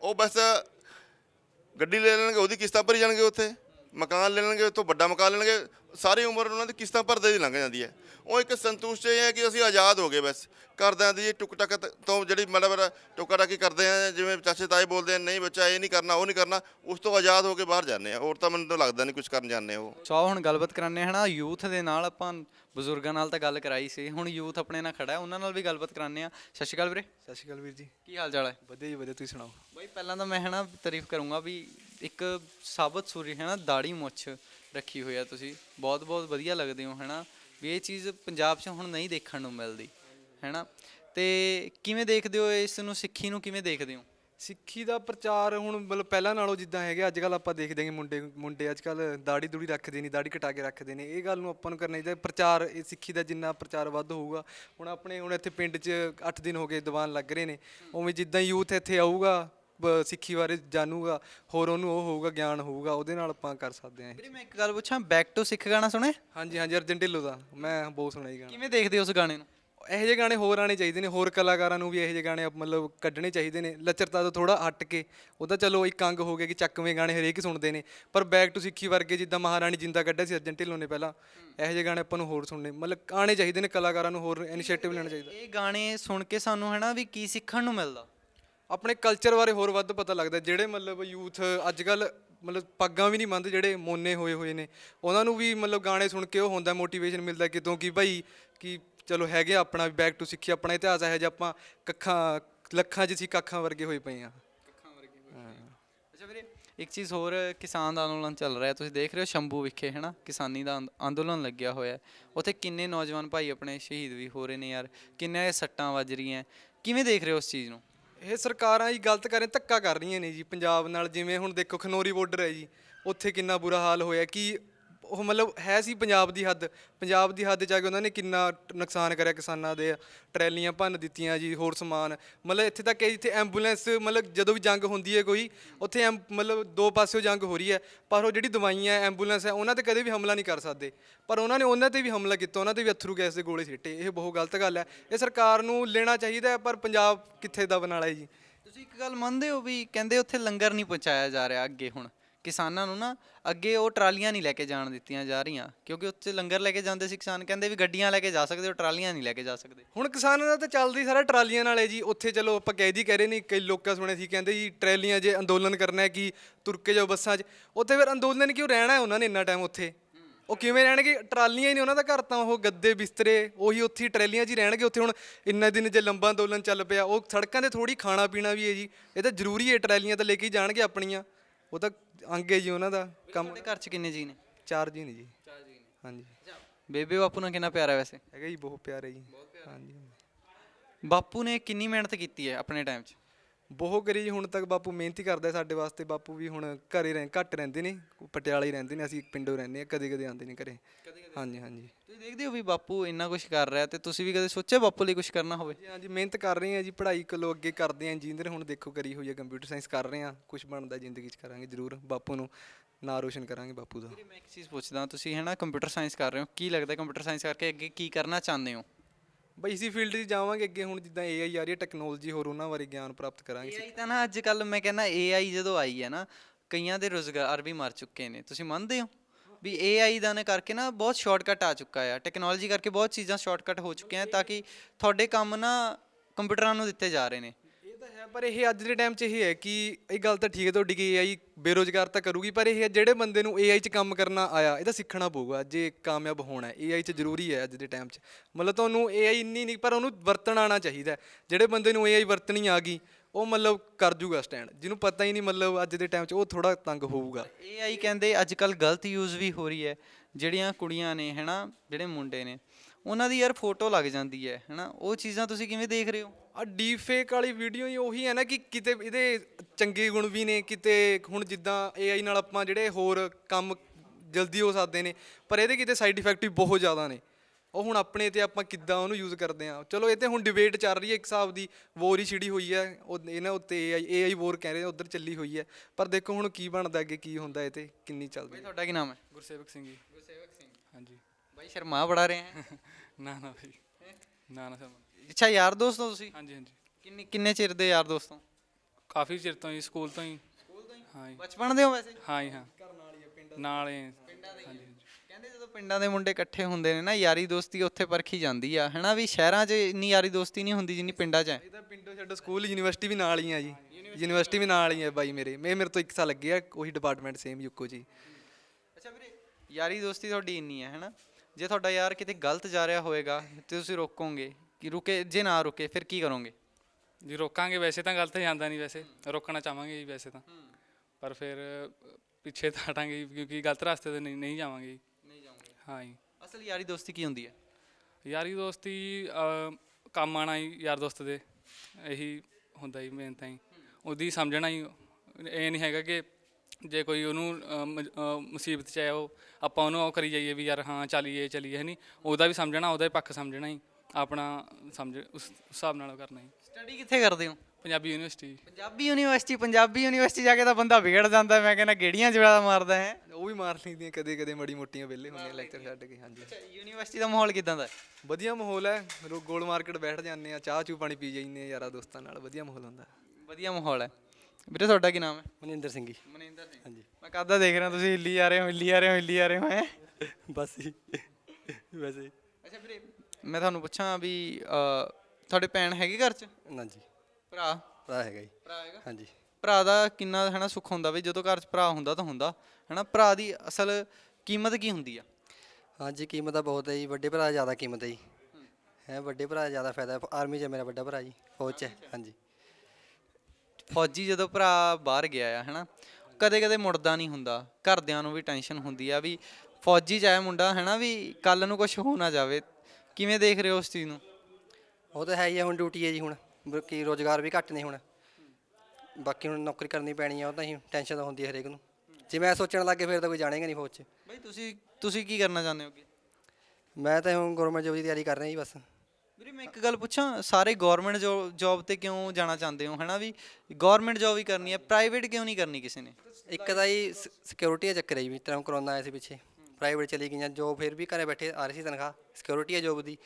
ਉਹ ਬਸ ਗੱਡੀ ਲੈ ਲੈਣਗੇ ਉਹਦੀ ਕਿਸ਼ਤਾਂ ਭਰੀ ਜਾਣਗੇ ਉੱਥੇ ਮਕਾਨ ਲੈ ਲੈਣਗੇ ਉੱਥੋਂ ਵੱਡਾ ਮਕਾਨ ਲੈਣਗੇ ਸਾਰੀ ਉਮਰ ਉਹਨਾਂ ਦੀ ਕਿਸ਼ਤਾਂ ਭਰਦੇ ਹੀ ਲੰਘ ਜਾਂਦੀ ਹੈ। ਉਹ ਇੱਕ ਸੰਤੁਸ਼ਟ ਇਹ ਹੈ ਕਿ ਅਸੀਂ ਆਜ਼ਾਦ ਹੋ ਗਏ ਬਸ। ਕਰਦਿਆਂ ਦੀ ਟੁਕ ਟਕ ਤ- ਜਿਹੜੀ ਮਤਲਬ ਟੋਕਾ ਟਾਕੀ ਕਰਦੇ ਆ ਜਿਵੇਂ ਚਾਚੇ ਤਾਏ ਬੋਲਦੇ ਆ ਨਹੀਂ ਬੱਚਾ ਇਹ ਨਹੀਂ ਕਰਨਾ ਉਹ ਨਹੀਂ ਕਰਨਾ ਉਸ ਤੋਂ ਆਜ਼ਾਦ ਹੋ ਕੇ ਬਾਹਰ ਜਾਂਦੇ ਆ। ਹੋਰ ਤਾਂ ਮੈਨੂੰ ਤਾਂ ਲੱਗਦਾ ਨਹੀਂ ਕੁਝ ਕਰਨ ਜਾਂਦੇ ਉਹ। ਸੋ ਹੁਣ ਗੱਲਬਾਤ ਕਰਾਂਦੇ ਹਾਂ ਹਨਾ? ਯੂਥ ਦੇ ਨਾਲ ਆਪਾਂ ਬਜ਼ੁਰਗਾਂ ਨਾਲ ਤਾਂ ਗੱਲ ਕਰਾਈ ਸੀ। ਹੁਣ ਯੂਥ ਆਪਣੇ ਨਾਲ ਖੜਾ ਹੈ ਉਹਨਾਂ ਨਾਲ ਵੀ ਗੱਲਬਾਤ ਕਰਾਂਦੇ ਆ ਸਤਿ ਸ਼੍ਰੀ ਅਕਾਲ ਵੀਰੇ। ਸਤਿ ਸ਼੍ਰੀ ਅਕਾਲ ਵੀਰ ਜੀ। ਕੀ ਹਾਲ ਚਾਲ ਹੈ? ਵਧੀਆ ਜੀ ਵਧੀਆ। ਤੁਸੀਂ ਸੁਣਾਓ? ਬਾਈ ਪਹਿਲਾਂ ਤਾਂ ਮੈਂ ਹਨਾ ਤਾਰੀਫ ਕਰੂੰਗਾ ਵੀ ਇੱਕ ਸਾਬਤ ਸੂਰੀ ਹੈ ਨਾ ਦਾੜੀ ਮੁੱਛ ਰੱਖੀ ਹੋਈ ਆ ਤੁਸੀਂ। ਬਹੁਤ ਬਹੁਤ ਵਧੀਆ ਲੱਗਦੇ ਹੋ ਹੈਨਾ? ਵੀ ਇਹ ਚੀਜ਼ ਪੰਜਾਬ 'ਚ ਹੁਣ ਨਹੀਂ ਦੇਖਣ ਨੂੰ ਮਿਲਦੀ, ਹੈਨਾ? ਤੇ ਕਿਵੇਂ ਦੇਖਦੇ ਹੋ ਇਸ ਨੂੰ, ਸਿੱਖੀ ਨੂੰ ਕਿਵੇਂ ਦੇਖਦੇ ਹੋ? ਸਿੱਖੀ ਦਾ ਪ੍ਰਚਾਰ ਹੁਣ ਮਤਲਬ ਪਹਿਲਾਂ ਨਾਲੋਂ ਜਿੱਦਾਂ ਹੈਗਾ ਅੱਜ ਕੱਲ ਆਪਾਂ ਦੇਖਦੇ ਹਾਂ ਮੁੰਡੇ ਮੁੰਡੇ ਅੱਜ ਕੱਲ ਦਾੜੀ ਦੂੜੀ ਰੱਖਦੇ ਨਹੀਂ ਦਾੜੀ ਕਟਾ ਕੇ ਰੱਖਦੇ ਨੇ, ਇਹ ਗੱਲ ਨੂੰ ਆਪਾਂ ਨੂੰ ਕਰਨਾ ਚਾਹੀਦਾ, ਪ੍ਰਚਾਰ, ਇਹ ਸਿੱਖੀ ਦਾ ਜਿੰਨਾ ਪ੍ਰਚਾਰ ਵੱਧ ਹੋਊਗਾ, ਹੁਣ ਆਪਣੇ, ਹੁਣ ਇੱਥੇ ਪਿੰਡ 'ਚ 8 ਦਿਨ ਹੋ ਗਏ ਦੀਵਾਨ ਲੱਗ ਰਹੇ ਨੇ, ਉਵੇਂ ਜਿੱਦਾਂ ਯੂਥ ਇੱਥੇ ਆਊਗਾ ਬ- ਸਿੱਖੀ ਬਾਰੇ ਜਾਣੂਗਾ ਹੋਰ ਉਹਨੂੰ ਉਹ ਹੋਊਗਾ ਗਿਆਨ ਹੋਊਗਾ ਉਹਦੇ ਨਾਲ ਆਪਾਂ ਕਰ ਸਕਦੇ ਹਾਂ ਇਹ। ਵੀਰੇ ਮੈਂ ਇੱਕ ਗੱਲ ਪੁੱਛਾਂ ਬੈਕ ਟੂ ਸਿੱਖ ਗਾਣਾ ਸੁਣੇ ਹਾਂਜੀ ਹਾਂਜੀ ਅਰਜਨ ਢਿੱਲੋਂ ਦਾ ਮੈਂ ਬਹੁਤ ਸੁਣਿਆ ਜੀ ਗਾਣਾ। ਕਿਵੇਂ ਦੇਖਦੇ ਹੋ ਉਸ ਗਾਣੇ ਨੂੰ? ਇਹੋ ਜਿਹੇ ਗਾਣੇ ਹੋਰ ਆਣੇ ਚਾਹੀਦੇ ਨੇ ਹੋਰ ਕਲਾਕਾਰਾਂ ਨੂੰ ਵੀ ਇਹੋ ਜਿਹੇ ਗਾਣੇ ਆਪ- ਮਤਲਬ ਕੱਢਣੇ ਚਾਹੀਦੇ ਨੇ ਲੱਚਰਤਾ ਤੋਂ ਥੋੜਾ ਹਟ ਕੇ। ਉਹਦਾ ਚਲੋ ਇੱਕ ਅੰਗ ਹੋ ਗਿਆ ਕਿ ਚੱਕਵੇਂ ਗਾਣੇ ਹਰੇਕ ਹੀ ਸੁਣਦੇ ਨੇ ਪਰ ਬੈਕ ਟੂ ਸਿੱਖੀ ਵਰਗੇ ਜਿੱਦਾਂ ਮਹਾਰਾਣੀ ਜਿੰਦਾ ਕੱਢਿਆ ਸੀ ਅਰਜਨ ਢਿੱਲੋਂ ਨੇ ਪਹਿਲਾਂ ਇਹੋ ਜਿਹੇ ਗਾਣੇ ਆਪਾਂ ਨੂੰ ਹੋਰ ਸੁਣਨੇ ਮਤਲਬ ਆਣੇ ਚਾਹੀਦੇ ਨੇ ਕਲਾਕਾਰਾਂ ਨੂੰ ਹੋਰ ਇਨੀਸ਼ੀਏਟਿਵ ਲੈਣਾ ਚਾਹੀਦਾ। ਇਹ ਗਾਣੇ ਸੁਣ ਕੇ ਸਾਨੂੰ ਹੈਨਾ ਵੀ ਕੀ ਸਿੱਖਣ ਨੂੰ ਮਿਲਦਾ। ਆਪਣੇ ਕਲਚਰ ਬਾਰੇ ਹੋਰ ਵੱਧ ਪਤਾ ਲੱਗਦਾ ਜਿਹੜੇ ਮਤਲਬ ਯੂਥ ਅੱਜ ਕੱਲ ਮਤਲਬ ਪੱਗਾਂ ਵੀ ਨਹੀਂ ਮੰਨਦੇ ਜਿਹੜੇ ਮੋਨੇ ਹੋਏ ਹੋਏ ਨੇ। ਉਹਨਾਂ ਨੂੰ ਵੀ ਮਤਲਬ ਗਾਣੇ ਸੁਣ ਕੇ ਉਹ ਹੁੰਦਾ ਮੋਟੀਵੇਸ਼ਨ ਮਿਲਦਾ ਕਿਤੋਂ ਕਿ ਭਾਈ ਕਿ ਚਲੋ ਹੈਗੇ ਆਪਣਾ ਬੈਕ ਟੂ ਸਿੱਖੀ ਆਪਣਾ ਇਤਿਹਾਸ ਹੈ ਜੇ ਆਪਾਂ ਕੱਖਾਂ ਲੱਖਾਂ 'ਚ ਸੀ ਕੱਖਾਂ ਵਰਗੇ ਹੋਏ ਪਏ ਆ ਅੱਛਾ ਵੀਰੇ ਇੱਕ ਚੀਜ਼ ਹੋਰ ਕਿਸਾਨ ਦਾ ਅੰਦੋਲਨ ਚੱਲ ਰਿਹਾ ਤੁਸੀਂ ਦੇਖ ਰਹੇ ਹੋ ਸ਼ੰਭੂ ਵਿਖੇ ਹੈਨਾ? ਕਿਸਾਨੀ ਦਾ ਅੰਦ- ਅੰਦੋਲਨ ਲੱਗਿਆ ਹੋਇਆ। ਉੱਥੇ ਕਿੰਨੇ ਨੌਜਵਾਨ ਭਾਈ ਆਪਣੇ ਸ਼ਹੀਦ ਵੀ ਹੋ ਰਹੇ ਨੇ ਯਾਰ। ਕਿੰਨੇ ਸੱਟਾਂ ਵੱਜ ਰਹੀਆਂ ਕਿਵੇਂ ਦੇਖ ਰਹੇ ਹੋ ਉਸ ਚੀਜ਼ ਨੂੰ? ਇਹ ਸਰਕਾਰਾਂ ਹੀ ਗਲਤ ਕਰ ਰਹੀਆਂ, ਧੱਕਾ ਕਰ ਰਹੀਆਂ ਨੇ ਜੀ, ਪੰਜਾਬ ਨਾਲ। ਜਿਵੇਂ ਹੁਣ ਦੇਖੋ ਖਨੌਰੀ ਬਾਰਡਰ ਹੈ ਜੀ, ਉੱਥੇ ਕਿੰਨਾ ਬੁਰਾ ਹਾਲ ਹੋਇਆ, ਕਿ ਉਹ ਮਤਲਬ ਹੈ ਸੀ ਪੰਜਾਬ ਦੀ ਹੱਦ, ਪੰਜਾਬ ਦੀ ਹੱਦ ਜਾ ਕੇ ਉਹਨਾਂ ਨੇ ਕਿੰਨਾ ਨੁਕਸਾਨ ਕਰਿਆ ਕਿਸਾਨਾਂ ਦੇ, ਟਰੈਲੀਆਂ ਭੰਨ ਦਿੱਤੀਆਂ ਜੀ, ਹੋਰ ਸਮਾਨ, ਮਤਲਬ ਇੱਥੇ ਤੱਕ ਕਿ ਇੱਥੇ ਐਂਬੂਲੈਂਸ ਮਤਲਬ ਜਦੋਂ ਵੀ ਜੰਗ ਹੁੰਦੀ ਹੈ ਕੋਈ, ਉੱਥੇ ਐਂ ਮਤਲਬ ਦੋ ਪਾਸਿਓਂ ਜੰਗ ਹੋ ਰਹੀ ਹੈ, ਪਰ ਉਹ ਜਿਹੜੀ ਦਵਾਈਆਂ, ਐਂਬੂਲੈਂਸ ਹੈ, ਉਹਨਾਂ ਤੇ ਕਦੇ ਵੀ ਹਮਲਾ ਨਹੀਂ ਕਰ ਸਕਦੇ। ਪਰ ਉਹਨਾਂ ਨੇ ਉਹਨਾਂ ਤੇ ਵੀ ਹਮਲਾ ਕੀਤਾ, ਉਹਨਾਂ ਤੇ ਵੀ ਅਥਰੂ ਗੈਸ ਦੇ ਗੋਲੇ ਸਿੱਟੇ, ਇਹ ਬਹੁਤ ਗਲਤ ਗੱਲ ਹੈ। ਇਹ ਸਰਕਾਰ ਨੂੰ ਲੈਣਾ ਚਾਹੀਦਾ ਹੈ, ਪਰ ਪੰਜਾਬ ਕਿੱਥੇ ਦਬਨ ਵਾਲਾ ਹੈ ਜੀ? ਤੁਸੀਂ ਇੱਕ ਗੱਲ ਮੰਨਦੇ ਹੋ ਵੀ ਕਹਿੰਦੇ ਉੱਥੇ ਲੰਗਰ ਨਹੀਂ ਪਹੁੰਚਾਇਆ ਜਾ ਰਿਹਾ ਅੱਗੇ ਹੁਣ? ਕਿਸਾਨਾਂ ਨੂੰ ਨਾ ਅੱਗੇ ਉਹ ਟਰਾਲੀਆਂ ਨਹੀਂ ਲੈ ਕੇ ਜਾਣ ਦਿੱਤੀਆਂ ਜਾ ਰਹੀਆਂ, ਕਿਉਂਕਿ ਉੱਥੇ ਲੰਗਰ ਲੈ ਕੇ ਜਾਂਦੇ ਸੀ ਕਿਸਾਨ, ਕਹਿੰਦੇ ਵੀ ਗੱਡੀਆਂ ਲੈ ਕੇ ਜਾ ਸਕਦੇ ਹੋ, ਟਰਾਲੀਆਂ ਨਹੀਂ ਲੈ ਕੇ ਜਾ ਸਕਦੇ। ਹੁਣ ਕਿਸਾਨਾਂ ਦਾ ਤਾਂ ਚੱਲਦੀ ਸਾਰਾ ਟਰਾਲੀਆਂ ਨਾਲ ਹੈ ਜੀ, ਉੱਥੇ ਚਲੋ ਆਪਾਂ ਕਹਿ ਕਹਿਦੀ ਕਹਿ ਰਹੇ ਨਹੀਂ, ਕਈ ਲੋਕਾਂ ਸੁਣੇ ਸੀ, ਕਹਿੰਦੇ ਜੀ ਟਰਾਲੀਆਂ ਜੇ ਅੰਦੋਲਨ ਕਰਨਾ ਹੈ ਕਿ ਤੁਰ ਕੇ ਜਾਓ ਬੱਸਾਂ 'ਚ, ਉੱਥੇ ਫਿਰ ਅੰਦੋਲਨ ਕਿਉਂ ਰਹਿਣਾ ਹੈ ਉਹਨਾਂ ਨੇ ਇੰਨਾ ਟਾਈਮ ਉੱਥੇ? ਉਹ ਕਿਵੇਂ ਰਹਿਣਗੇ? ਟਰਾਲੀਆਂ ਹੀ ਨਹੀਂ ਉਹਨਾਂ ਦਾ ਘਰ ਤਾਂ ਉਹ ਗੱਦੇ ਬਿਸਤਰੇ, ਉਹੀ ਉੱਥੇ ਹੀ ਟਰਾਲੀਆਂ 'ਚ ਹੀ ਰਹਿਣਗੇ, ਉੱਥੇ ਹੁਣ ਇੰਨਾ ਦਿਨ ਜੇ ਲੰਬਾ ਅੰਦੋਲਨ ਚੱਲ ਪਿਆ, ਉਹ ਸੜਕਾਂ ਤੇ ਥੋੜੀ ਖਾਣਾ ਪੀਣਾ ਵੀ ਹੈ ਜੀ, ਇਹ ਤਾਂ ਜ਼ਰੂਰੀ ਹੈ ਟਰਾਲੀਆਂ ਤਾਂ ਲੈ ਕੇ ਹੀ ਜਾਣਗੇ ਆਪਣੀਆਂ। ਉਹ ਤਾਂ ਅੰਗ ਜੀ ਉਹਨਾਂ ਦਾ ਕੰਮ ਤੁਹਾਡੇ ਘਰ 'ਚ ਕਿੰਨੇ ਜੀ ਨੇ? ਚਾਰ ਜੀ ਨੇ ਜੀ। ਹਾਂਜੀ। ਬੇਬੇ ਬਾਪੂ ਨਾਲ ਕਿੰਨਾ ਪਿਆਰਾ ਵੈਸੇ? ਹੈਗਾ ਜੀ ਬਹੁਤ ਪਿਆਰੇ ਜੀ। ਹਾਂਜੀ। ਬਾਪੂ ਨੇ ਕਿੰਨੀ ਮਿਹਨਤ ਕੀਤੀ ਹੈ ਆਪਣੇ ਟਾਈਮ 'ਚ? ਬਹੁਤ ਕਰੀ ਹੁਣ ਤੱਕ ਬਾਪੂ ਮਿਹਨਤ ਕਰਦਾ ਸਾਡੇ ਵਾਸਤੇ ਬਾਪੂ ਵੀ ਹੁਣ ਘਰੇ ਰਹਿ ਘੱਟ ਰਹਿੰਦੇ ਨੇ ਪਟਿਆਲੇ ਹੀ ਰਹਿੰਦੇ ਨੇ ਅਸੀਂ ਪਿੰਡੋਂ ਰਹਿੰਦੇ ਆ ਕਦੇ ਕਦੇ ਆਉਂਦੇ ਨੇ ਘਰੇ। ਹਾਂਜੀ ਹਾਂਜੀ। ਤੁਸੀਂ ਦੇਖਦੇ ਹੋ ਵੀ ਬਾਪੂ ਇੰਨਾ ਕੁਝ ਕਰ ਰਿਹਾ ਤੇ ਤੁਸੀਂ ਵੀ ਕਦੇ ਸੋਚਿਆ ਬਾਪੂ ਲਈ ਕੁਝ ਕਰਨਾ ਹੋਵੇ? ਜੀ ਹਾਂਜੀ ਮਿਹਨਤ ਕਰ ਰਹੇ ਆ ਜੀ ਪੜ੍ਹਾਈ ਕੋਲੋਂ ਅੱਗੇ ਕਰਦੇ ਆ ਇੰਜੀਨੀਅਰ ਹੁਣ ਦੇਖੋ ਕਰੀ ਹੋਈ ਹੈ ਕੰਪਿਊਟਰ ਸਾਇੰਸ ਕਰ ਰਹੇ ਆ ਕੁਝ ਬਣਦਾ ਜ਼ਿੰਦਗੀ 'ਚ ਕਰਾਂਗੇ ਜ਼ਰੂਰ ਬਾਪੂ ਨੂੰ ਨਾਂ ਰੋਸ਼ਨ ਕਰਾਂਗੇ ਬਾਪੂ ਦਾ। ਵੀਰੇ ਮੈਂ ਇੱਕ ਚੀਜ਼ ਪੁੱਛਦਾ ਤੁਸੀਂ ਹੈ ਨਾ ਕੰਪਿਊਟਰ ਸਾਇੰਸ ਕਰ ਰਹੇ ਹੋ ਕੀ ਲੱਗਦਾ ਕੰਪਿਊਟਰ ਸਾਇੰਸ ਕਰਕੇ ਅੱਗੇ ਕੀ ਕਰਨਾ ਚਾਹੁੰਦੇ ਹੋ? ਬਈ ਇਸੀ ਫੀਲਡ 'ਚ ਜਾਵਾਂਗੇ ਅੱਗੇ ਹੁਣ ਜਿੱਦਾਂ ਏਆਈ ਆ ਰਹੀ ਹੈ ਟੈਕਨੋਲੋਜੀ ਹੋਰ ਉਹਨਾਂ ਬਾਰੇ ਗਿਆਨ ਪ੍ਰਾਪਤ ਕਰਾਂਗੇ। AI ਤਾਂ ਨਾ ਅੱਜ ਕੱਲ ਮੈਂ ਕਹਿੰਦਾ AI ਜਦੋਂ ਆਈ ਹੈ ਨਾ, ਕਈਆਂ ਦੇ ਰੋਜ਼ਗਾਰ ਵੀ ਮਰ ਚੁੱਕੇ ਨੇ। ਤੁਸੀਂ ਮੰਨਦੇ ਹੋ? ਵੀ AI ਦਾ ਨੇ ਕਰਕੇ ਨਾ ਬਹੁਤ ਸ਼ਾਰਟਕਟ ਆ ਚੁੱਕਾ ਆ। ਟੈਕਨੋਲੋਜੀ ਕਰਕੇ ਬਹੁਤ ਚੀਜ਼ਾਂ ਸ਼ਾਰਟਕਟ ਹੋ ਚੁੱਕੀਆਂ ਤਾਂ ਕਿ ਤੁਹਾਡੇ ਕੰਮ ਨਾ ਕੰਪਿਊਟਰਾਂ ਨੂੰ ਦਿੱਤੇ ਜਾ ਰਹੇ ਨੇ। ਤਾਂ ਹੈ, ਪਰ ਇਹ ਅੱਜ ਦੇ ਟਾਈਮ 'ਚ ਇਹ ਹੈ ਕਿ ਇਹ ਗੱਲ ਤਾਂ ਠੀਕ ਹੈ ਤੁਹਾਡੀ ਕਿ AI ਬੇਰੋਜ਼ਗਾਰ ਤਾਂ ਕਰੂਗੀ, ਪਰ ਇਹ ਹੈ ਜਿਹੜੇ ਬੰਦੇ ਨੂੰ AI 'ਚ ਕੰਮ ਕਰਨਾ ਆਇਆ, ਇਹ ਤਾਂ ਸਿੱਖਣਾ ਪਊਗਾ ਜੇ ਕਾਮਯਾਬ ਹੋਣਾ ਹੈ AI 'ਚ ਜ਼ਰੂਰੀ ਹੈ ਅੱਜ ਦੇ ਟਾਈਮ 'ਚ। ਮਤਲਬ ਤੁਹਾਨੂੰ AI ਇੰਨੀ ਨਹੀਂ, ਪਰ ਉਹਨੂੰ ਵਰਤਣ ਆਉਣਾ ਚਾਹੀਦਾ ਹੈ। ਜਿਹੜੇ ਬੰਦੇ ਨੂੰ AI ਵਰਤਣੀ ਆ ਗਈ, ਉਹ ਮਤਲਬ ਕਰ ਜੂਗਾ ਸਟੈਂਡ ਜਿਹਨੂੰ ਪਤਾ ਹੀ ਨਹੀਂ ਮਤਲਬ ਅੱਜ ਦੇ ਟਾਈਮ 'ਚ ਉਹ ਥੋੜਾ ਤੰਗ ਹੋਊਗਾ। AI ਕਹਿੰਦੇ ਅੱਜ ਕੱਲ ਗਲਤ ਯੂਜ਼ ਵੀ ਹੋ ਰਹੀ ਹੈ, ਜਿਹੜੀਆਂ ਕੁੜੀਆਂ ਨੇ, ਹੈਨਾ, ਜਿਹੜੇ ਮੁੰਡੇ ਨੇ, ਉਹਨਾਂ ਦੀ ਯਾਰ ਫੋਟੋ ਲੱਗ ਜਾਂਦੀ ਹੈ, ਹੈਨਾ, ਉਹ ਚੀਜ਼ਾਂ ਤੁਸੀਂ ਕਿਵੇਂ ਦੇਖ ਰਹੇ ਹੋ? ਆ ਡੀਫੇਕ ਵਾਲੀ ਵੀਡੀਓ ਹੀ ਉਹੀ ਹੈ ਨਾ ਕਿ ਕਿਤੇ ਇਹਦੇ ਚੰਗੇ ਗੁਣ ਵੀ ਨੇ ਕਿਤੇ ਹੁਣ ਜਿੱਦਾਂ AI ਨਾਲ ਆਪਾਂ ਜਿਹੜੇ ਹੋਰ ਕੰਮ ਜਲਦੀ ਹੋ ਸਕਦੇ ਨੇ ਪਰ ਇਹਦੇ ਕਿਤੇ ਸਾਈਡ ਇਫੈਕਟ ਵੀ ਬਹੁਤ ਜ਼ਿਆਦਾ ਨੇ। ਉਹ ਹੁਣ ਆਪਣੇ ਤੇ ਆਪਾਂ ਕਿੱਦਾਂ ਉਹਨੂੰ ਯੂਜ਼ ਕਰਦੇ ਆ ਚਲੋ ਇਹ ਤੇ ਹੁਣ ਡਿਬੇਟ ਚੱਲ ਰਹੀ ਹੈ ਇੱਕ ਹਿਸਾਬ ਦੀ ਵੋਰ ਹੀ ਛਿੜੀ ਹੋਈ ਹੈ। ਉਹ ਇਹਨਾਂ ਉੱਤੇ ਏਆਈ ਏਆਈ ਵੋਰ ਕਹਿ ਰਹੇ ਉਧਰ ਚੱਲੀ ਹੋਈ ਹੈ। ਪਰ ਦੇਖੋ ਹੁਣ ਕੀ ਬਣਦਾ ਅੱਗੇ ਕੀ ਹੁੰਦਾ ਇਹ ਤੇ ਕਿੰਨੀ ਚੱਲਦੀ ਬਈ ਤੁਹਾਡਾ ਕੀ ਨਾਮ ਹੈ? ਗੁਰਸੇਵਕ ਸਿੰਘ ਜੀ। ਗੁਰਸੇਵਕ ਸਿੰਘ। ਹਾਂਜੀ। ਬਾਈ ਸ਼ਰਮਾ ਬੜਾ ਰਹੇ। ਹੈ ਨਾ ਨਾ ਭਾਈ ਨਾ ਨਾ ਸਮਾਂ ਅੱਛਾ ਯਾਰ ਦੋਸਤ ਹੋ ਤੁਸੀਂ? ਹਾਂਜੀ ਹਾਂਜੀ। ਕਿੰਨੇ ਕਿੰਨੇ ਚਿਰ ਦੇ ਯਾਰ ਦੋਸਤ ਹੋ? ਕਾਫੀ ਚਿਰ ਤੋਂ ਜੀ ਸਕੂਲ ਤੋਂ ਹੀ। ਸਕੂਲ ਤੋਂ ਹੀ? ਹਾਂ ਜੀ। ਬਚਪਨ ਦੇ ਹੋ ਵੈਸੇ ਹਾਂ ਜੀ ਹਾਂ। ਨਾਲ ਹੀ ਹਾਂਜੀ ਹਾਂਜੀ। ਕਹਿੰਦੇ ਜਦੋਂ ਪਿੰਡਾਂ ਦੇ ਮੁੰਡੇ ਇਕੱਠੇ ਹੁੰਦੇ ਨੇ ਨਾ ਯਾਰੀ ਦੋਸਤੀ ਉੱਥੇ ਪਰਖੀ ਜਾਂਦੀ ਆ। ਹਨਾ ਵੀ ਸ਼ਹਿਰਾਂ 'ਚ ਇੰਨੀ ਯਾਰੀ ਦੋਸਤੀ ਨਹੀਂ ਹੁੰਦੀ ਜਿੰਨੀ ਪਿੰਡਾਂ 'ਚ ਹੈ। ਇਹ ਤਾਂ ਪਿੰਡੋਂ ਛੱਡੋ ਸਕੂਲ ਯੂਨੀਵਰਸਿਟੀ ਵੀ ਨਾਲ ਹੀ ਆ ਜੀ। ਯੂਨੀਵਰਸਿਟੀ ਵੀ ਨਾਲ ਹੀ ਹੈ ਬਾਈ ਮੇਰੇ। ਮੈਂ ਮੇਰੇ ਤੋਂ ਇੱਕ ਸਾਲ ਲੱਗੇ ਆ ਉਹੀ ਡਿਪਾਰਟਮੈਂਟ ਸੇਮ ਯੂਕੋ ਜੀ। ਅੱਛਾ ਵੀਰੇ ਯਾਰੀ ਦੋਸਤੀ ਤੁਹਾਡੀ ਇੰਨੀ ਹੈ ਹਨਾ? ਜੇ ਤੁਹਾਡਾ ਯਾਰ ਕਿਤੇ ਗਲਤ ਜਾ ਰਿਹਾ ਹੋਵੇਗਾ ਤੇ ਤੁਸੀਂ ਰੋਕੋਗੇ। ਕਿ ਰੁਕੇ ਜੇ ਨਾ ਰੁਕੇ ਫਿਰ ਕੀ ਕਰੋਗੇ? ਜੀ ਰੋਕਾਂਗੇ ਵੈਸੇ ਤਾਂ ਗਲਤ ਜਾਂਦਾ ਨਹੀਂ ਵੈਸੇ। ਰੋਕਣਾ ਚਾਹਾਂਗੇ ਜੀ ਵੈਸੇ ਤਾਂ। ਪਰ ਫਿਰ ਪਿੱਛੇ ਤਾਂ ਹਟਾਂਗੇ ਕਿਉਂਕਿ ਗਲਤ ਰਸਤੇ ਤੇ ਨਹੀਂ ਨਹੀਂ ਜਾਵਾਂਗੇ ਜੀ। ਨਹੀਂ ਜਾਓਗੇ। ਹਾਂ ਜੀ। ਅਸਲ ਯਾਰੀ ਦੋਸਤੀ ਕੀ ਹੁੰਦੀ ਹੈ? ਯਾਰੀ ਦੋਸਤੀ ਕੰਮ ਆਣਾ ਜੀ ਯਾਰ ਦੋਸਤ ਦੇ। ਇਹੀ ਹੁੰਦਾ ਜੀ ਮੇਨ ਤਾਂ ਹੀ। ਉਹਦੀ ਸਮਝਣਾ ਹੀ ਇਹ ਨਹੀਂ ਹੈਗਾ ਕਿ ਜੇ ਕੋਈ ਉਹਨੂੰ ਮੁਸੀਬਤ ਚ ਆਇਆ ਉਹ ਆਪਾਂ ਉਹਨੂੰ ਉਹ ਕਰੀ ਜਾਈਏ ਵੀ ਯਾਰ ਹਾਂ ਚੱਲੀਏ ਚੱਲੀਏ ਹੈ ਨਹੀਂ ਉਹਦਾ ਵੀ ਸਮਝਣਾ ਉਹਦਾ ਹੀ ਪੱਖ ਸਮਝਣਾ ਹੀ ਆਪਣਾ ਸਮਝ ਉਸ ਹਿਸਾਬ ਨਾਲ ਕਰਨਾ ਹੀ ਸਟੱਡੀ ਕਿੱਥੇ ਕਰਦੇ ਹੋ? Punjabi university. Punjabi university Punjabi university ਜਾ ਕੇ ਤਾਂ ਬੰਦਾ ਵਿਗੜ ਜਾਂਦਾ ਮੈਂ ਕਹਿੰਦਾ ਗੇੜੀਆਂ ਜਿਹੜਾ ਮਾਰਦਾ ਹੈ। ਉਹ ਵੀ ਮਾਰ ਲੈਂਦੀਆਂ ਕਦੇ ਕਦੇ ਮੜੀ ਮੋਟੀਆਂ ਵਿਹਲੇ ਹੁੰਦੇ ਲੈਕਚਰ ਛੱਡ ਕੇ ਹਾਂਜੀ। ਅੱਛਾ ਯੂਨੀਵਰਸਿਟੀ ਦਾ ਮਾਹੌਲ ਕਿਦਾਂ ਦਾ? ਹੈ ਵਧੀਆ ਮਾਹੌਲ ਹੈ ਰੋ- ਗੋਲ ਮਾਰਕੀਟ ਬੈਠ ਜਾਂਦੇ ਆ ਚਾਹ ਚੂ ਪਾਣੀ ਪੀ ਜਾਂਦੇ ਆ ਯਾਰਾਂ ਦੋਸਤਾਂ ਨਾਲ ਵਧੀਆ ਮਾਹੌਲ ਹੁੰਦਾ। ਵਧੀਆ ਮਾਹੌਲ ਹੈ। ਵੀਰੇ ਤੁਹਾਡਾ ਕੀ ਨਾਮ ਹੈ? ਮਨਿੰਦਰ ਸਿੰਘ ਜੀ। ਮਨਿੰਦਰ ਸਿੰਘ। ਹਾਂਜੀ। ਮੈਂ ਕਦਾਂ ਦੇਖ ਰਿਹਾ ਤੁਸੀਂ ਹਿੱਲੀ ਆ ਰਹੇ ਹੋ ਹਿੱਲੀ ਆ ਰਹੇ ਹੋ ਹਿੱਲੀ ਆ ਰਹੇ ਹੋ ਹੈ। ਬਸ ਜੀ। ਵੈਸੇ ਮੈਂ ਤੁਹਾਨੂੰ ਪੁੱਛਾਂ ਵੀ ਅ, ਤੁਹਾਡੇ ਭੈਣ ਹੈਗੇ ਘਰ 'ਚ? ਨਾ ਜੀ। ਭਰਾ? ਭਰਾ ਹੈਗਾ ਜੀ। ਭਰਾ ਹੈਗਾ? ਹਾਂਜੀ। ਭਰਾ ਦਾ ਕਿੰਨਾ ਹਨਾ ਸੁੱਖ ਹੁੰਦਾ ਵੀ ਜਦੋਂ ਘਰ 'ਚ ਭਰਾ ਹੁੰਦਾ ਤਾਂ ਹੁੰਦਾ। ਹਨਾ ਭਰਾ ਦੀ ਅਸਲ ਕੀਮਤ ਕੀ ਹੁੰਦੀ ਆ? ਹਾਂਜੀ ਕੀਮਤ ਤਾਂ ਬਹੁਤ ਹੈ ਜੀ। ਵੱਡੇ ਭਰਾ ਜ਼ਿਆਦਾ ਕੀਮਤ ਹੈ ਜੀ। ਹੈ। ਵੱਡੇ ਭਰਾ ਜ਼ਿਆਦਾ ਫਾਇਦਾ ਹੈ। ਆਰਮੀ 'ਚ ਹੈ ਮੇਰਾ ਵੱਡਾ ਭਰਾ ਜੀ। ਫੌਜ 'ਚ ਹੈ। ਹਾਂਜੀ। ਫੌਜੀ ਜਦੋਂ ਭਰਾ ਬਾਹਰ ਗਿਆ ਆ ਹਨਾ ਕਦੇ ਕਦੇ ਮੁੜਦਾ ਨਹੀਂ ਹੁੰਦਾ। ਘਰਦਿਆਂ ਨੂੰ ਵੀ ਟੈਨਸ਼ਨ ਹੁੰਦੀ ਆ ਵੀ ਫੌਜੀ ਚ ਆਇਆ ਮੁੰਡਾ ਹਨਾ ਵੀ ਕੱਲ ਨੂੰ ਕੁਝ ਹੋ ਨਾ ਜਾਵੇ। ਕਿਵੇਂ ਦੇਖ ਰਹੇ ਹੋ ਉਸ ਚੀਜ਼ ਨੂੰ? ਉਹ ਤਾਂ ਹੈ ਹੀ ਹੈ ਹੁਣ ਡਿਊਟੀ ਹੈ ਜੀ ਹੁਣ। ਬਾਕੀ ਰੋਜ਼ਗਾਰ ਵੀ ਘੱਟ ਨੇ ਹੁਣ। ਬਾਕੀ ਹੁਣ ਨੌਕਰੀ ਕਰਨੀ ਪੈਣੀ ਹੈ ਉਹ ਤਾਂ ਹੀ ਟੈਨਸ਼ਨ ਤਾਂ ਹੁੰਦੀ ਹੈ ਹਰੇਕ ਨੂੰ। ਜੇ ਮੈਂ ਸੋਚਣ ਲੱਗੇ ਫਿਰ ਤਾਂ ਕੋਈ ਜਾਣੇਗਾ ਨਹੀਂ ਫੌਜ 'ਚ ਬਈ ਤੁਸੀਂ ਤੁਸੀਂ ਕੀ ਕਰਨਾ ਚਾਹੁੰਦੇ ਹੋ ਅੱਗੇ ਮੈਂ ਤਾਂ ਹੁਣ ਗਵਰਨਮੈਂਟ ਜੋਬ ਦੀ ਤਿਆਰੀ ਕਰ ਰਿਹਾ ਜੀ ਬਸ। ਵੀਰੇ ਮੈਂ ਇੱਕ ਗੱਲ ਪੁੱਛਾਂ ਸਾਰੇ ਗਵਰਨਮੈਂਟ ਜੌਬ ਤੇ ਕਿਉਂ ਜਾਣਾ ਚਾਹੁੰਦੇ ਹੋ? ਹਨਾ ਵੀ ਗਵਰਨਮੈਂਟ ਜੌਬ ਹੀ ਕਰਨੀ ਹੈ ਪ੍ਰਾਈਵੇਟ ਕਿਉਂ ਨਹੀਂ ਕਰਨੀ ਕਿਸੇ ਨੇ? ਇੱਕ ਤਾਂ ਜੀ ਸਿਕਿਉਰਿਟੀ ਦਾ ਚੱਕਰ ਹੈ ਜੀ ਤਰ੍ਹਾਂ ਕਰੋਨਾ ਆਇਆ ਸੀ ਪਿੱਛੇ। ਪ੍ਰਾਈਵੇਟ ਚਲੀ ਗਈਆਂ ਜੋ ਫਿਰ ਵੀ ਘਰੇ ਬੈਠੇ ਆ ਰਹੀ ਸੀ ਤਨਖਾਹ ਸਿਕਿਉਰਿਟੀ ਹੈ ਜੋਬ ਦੀ।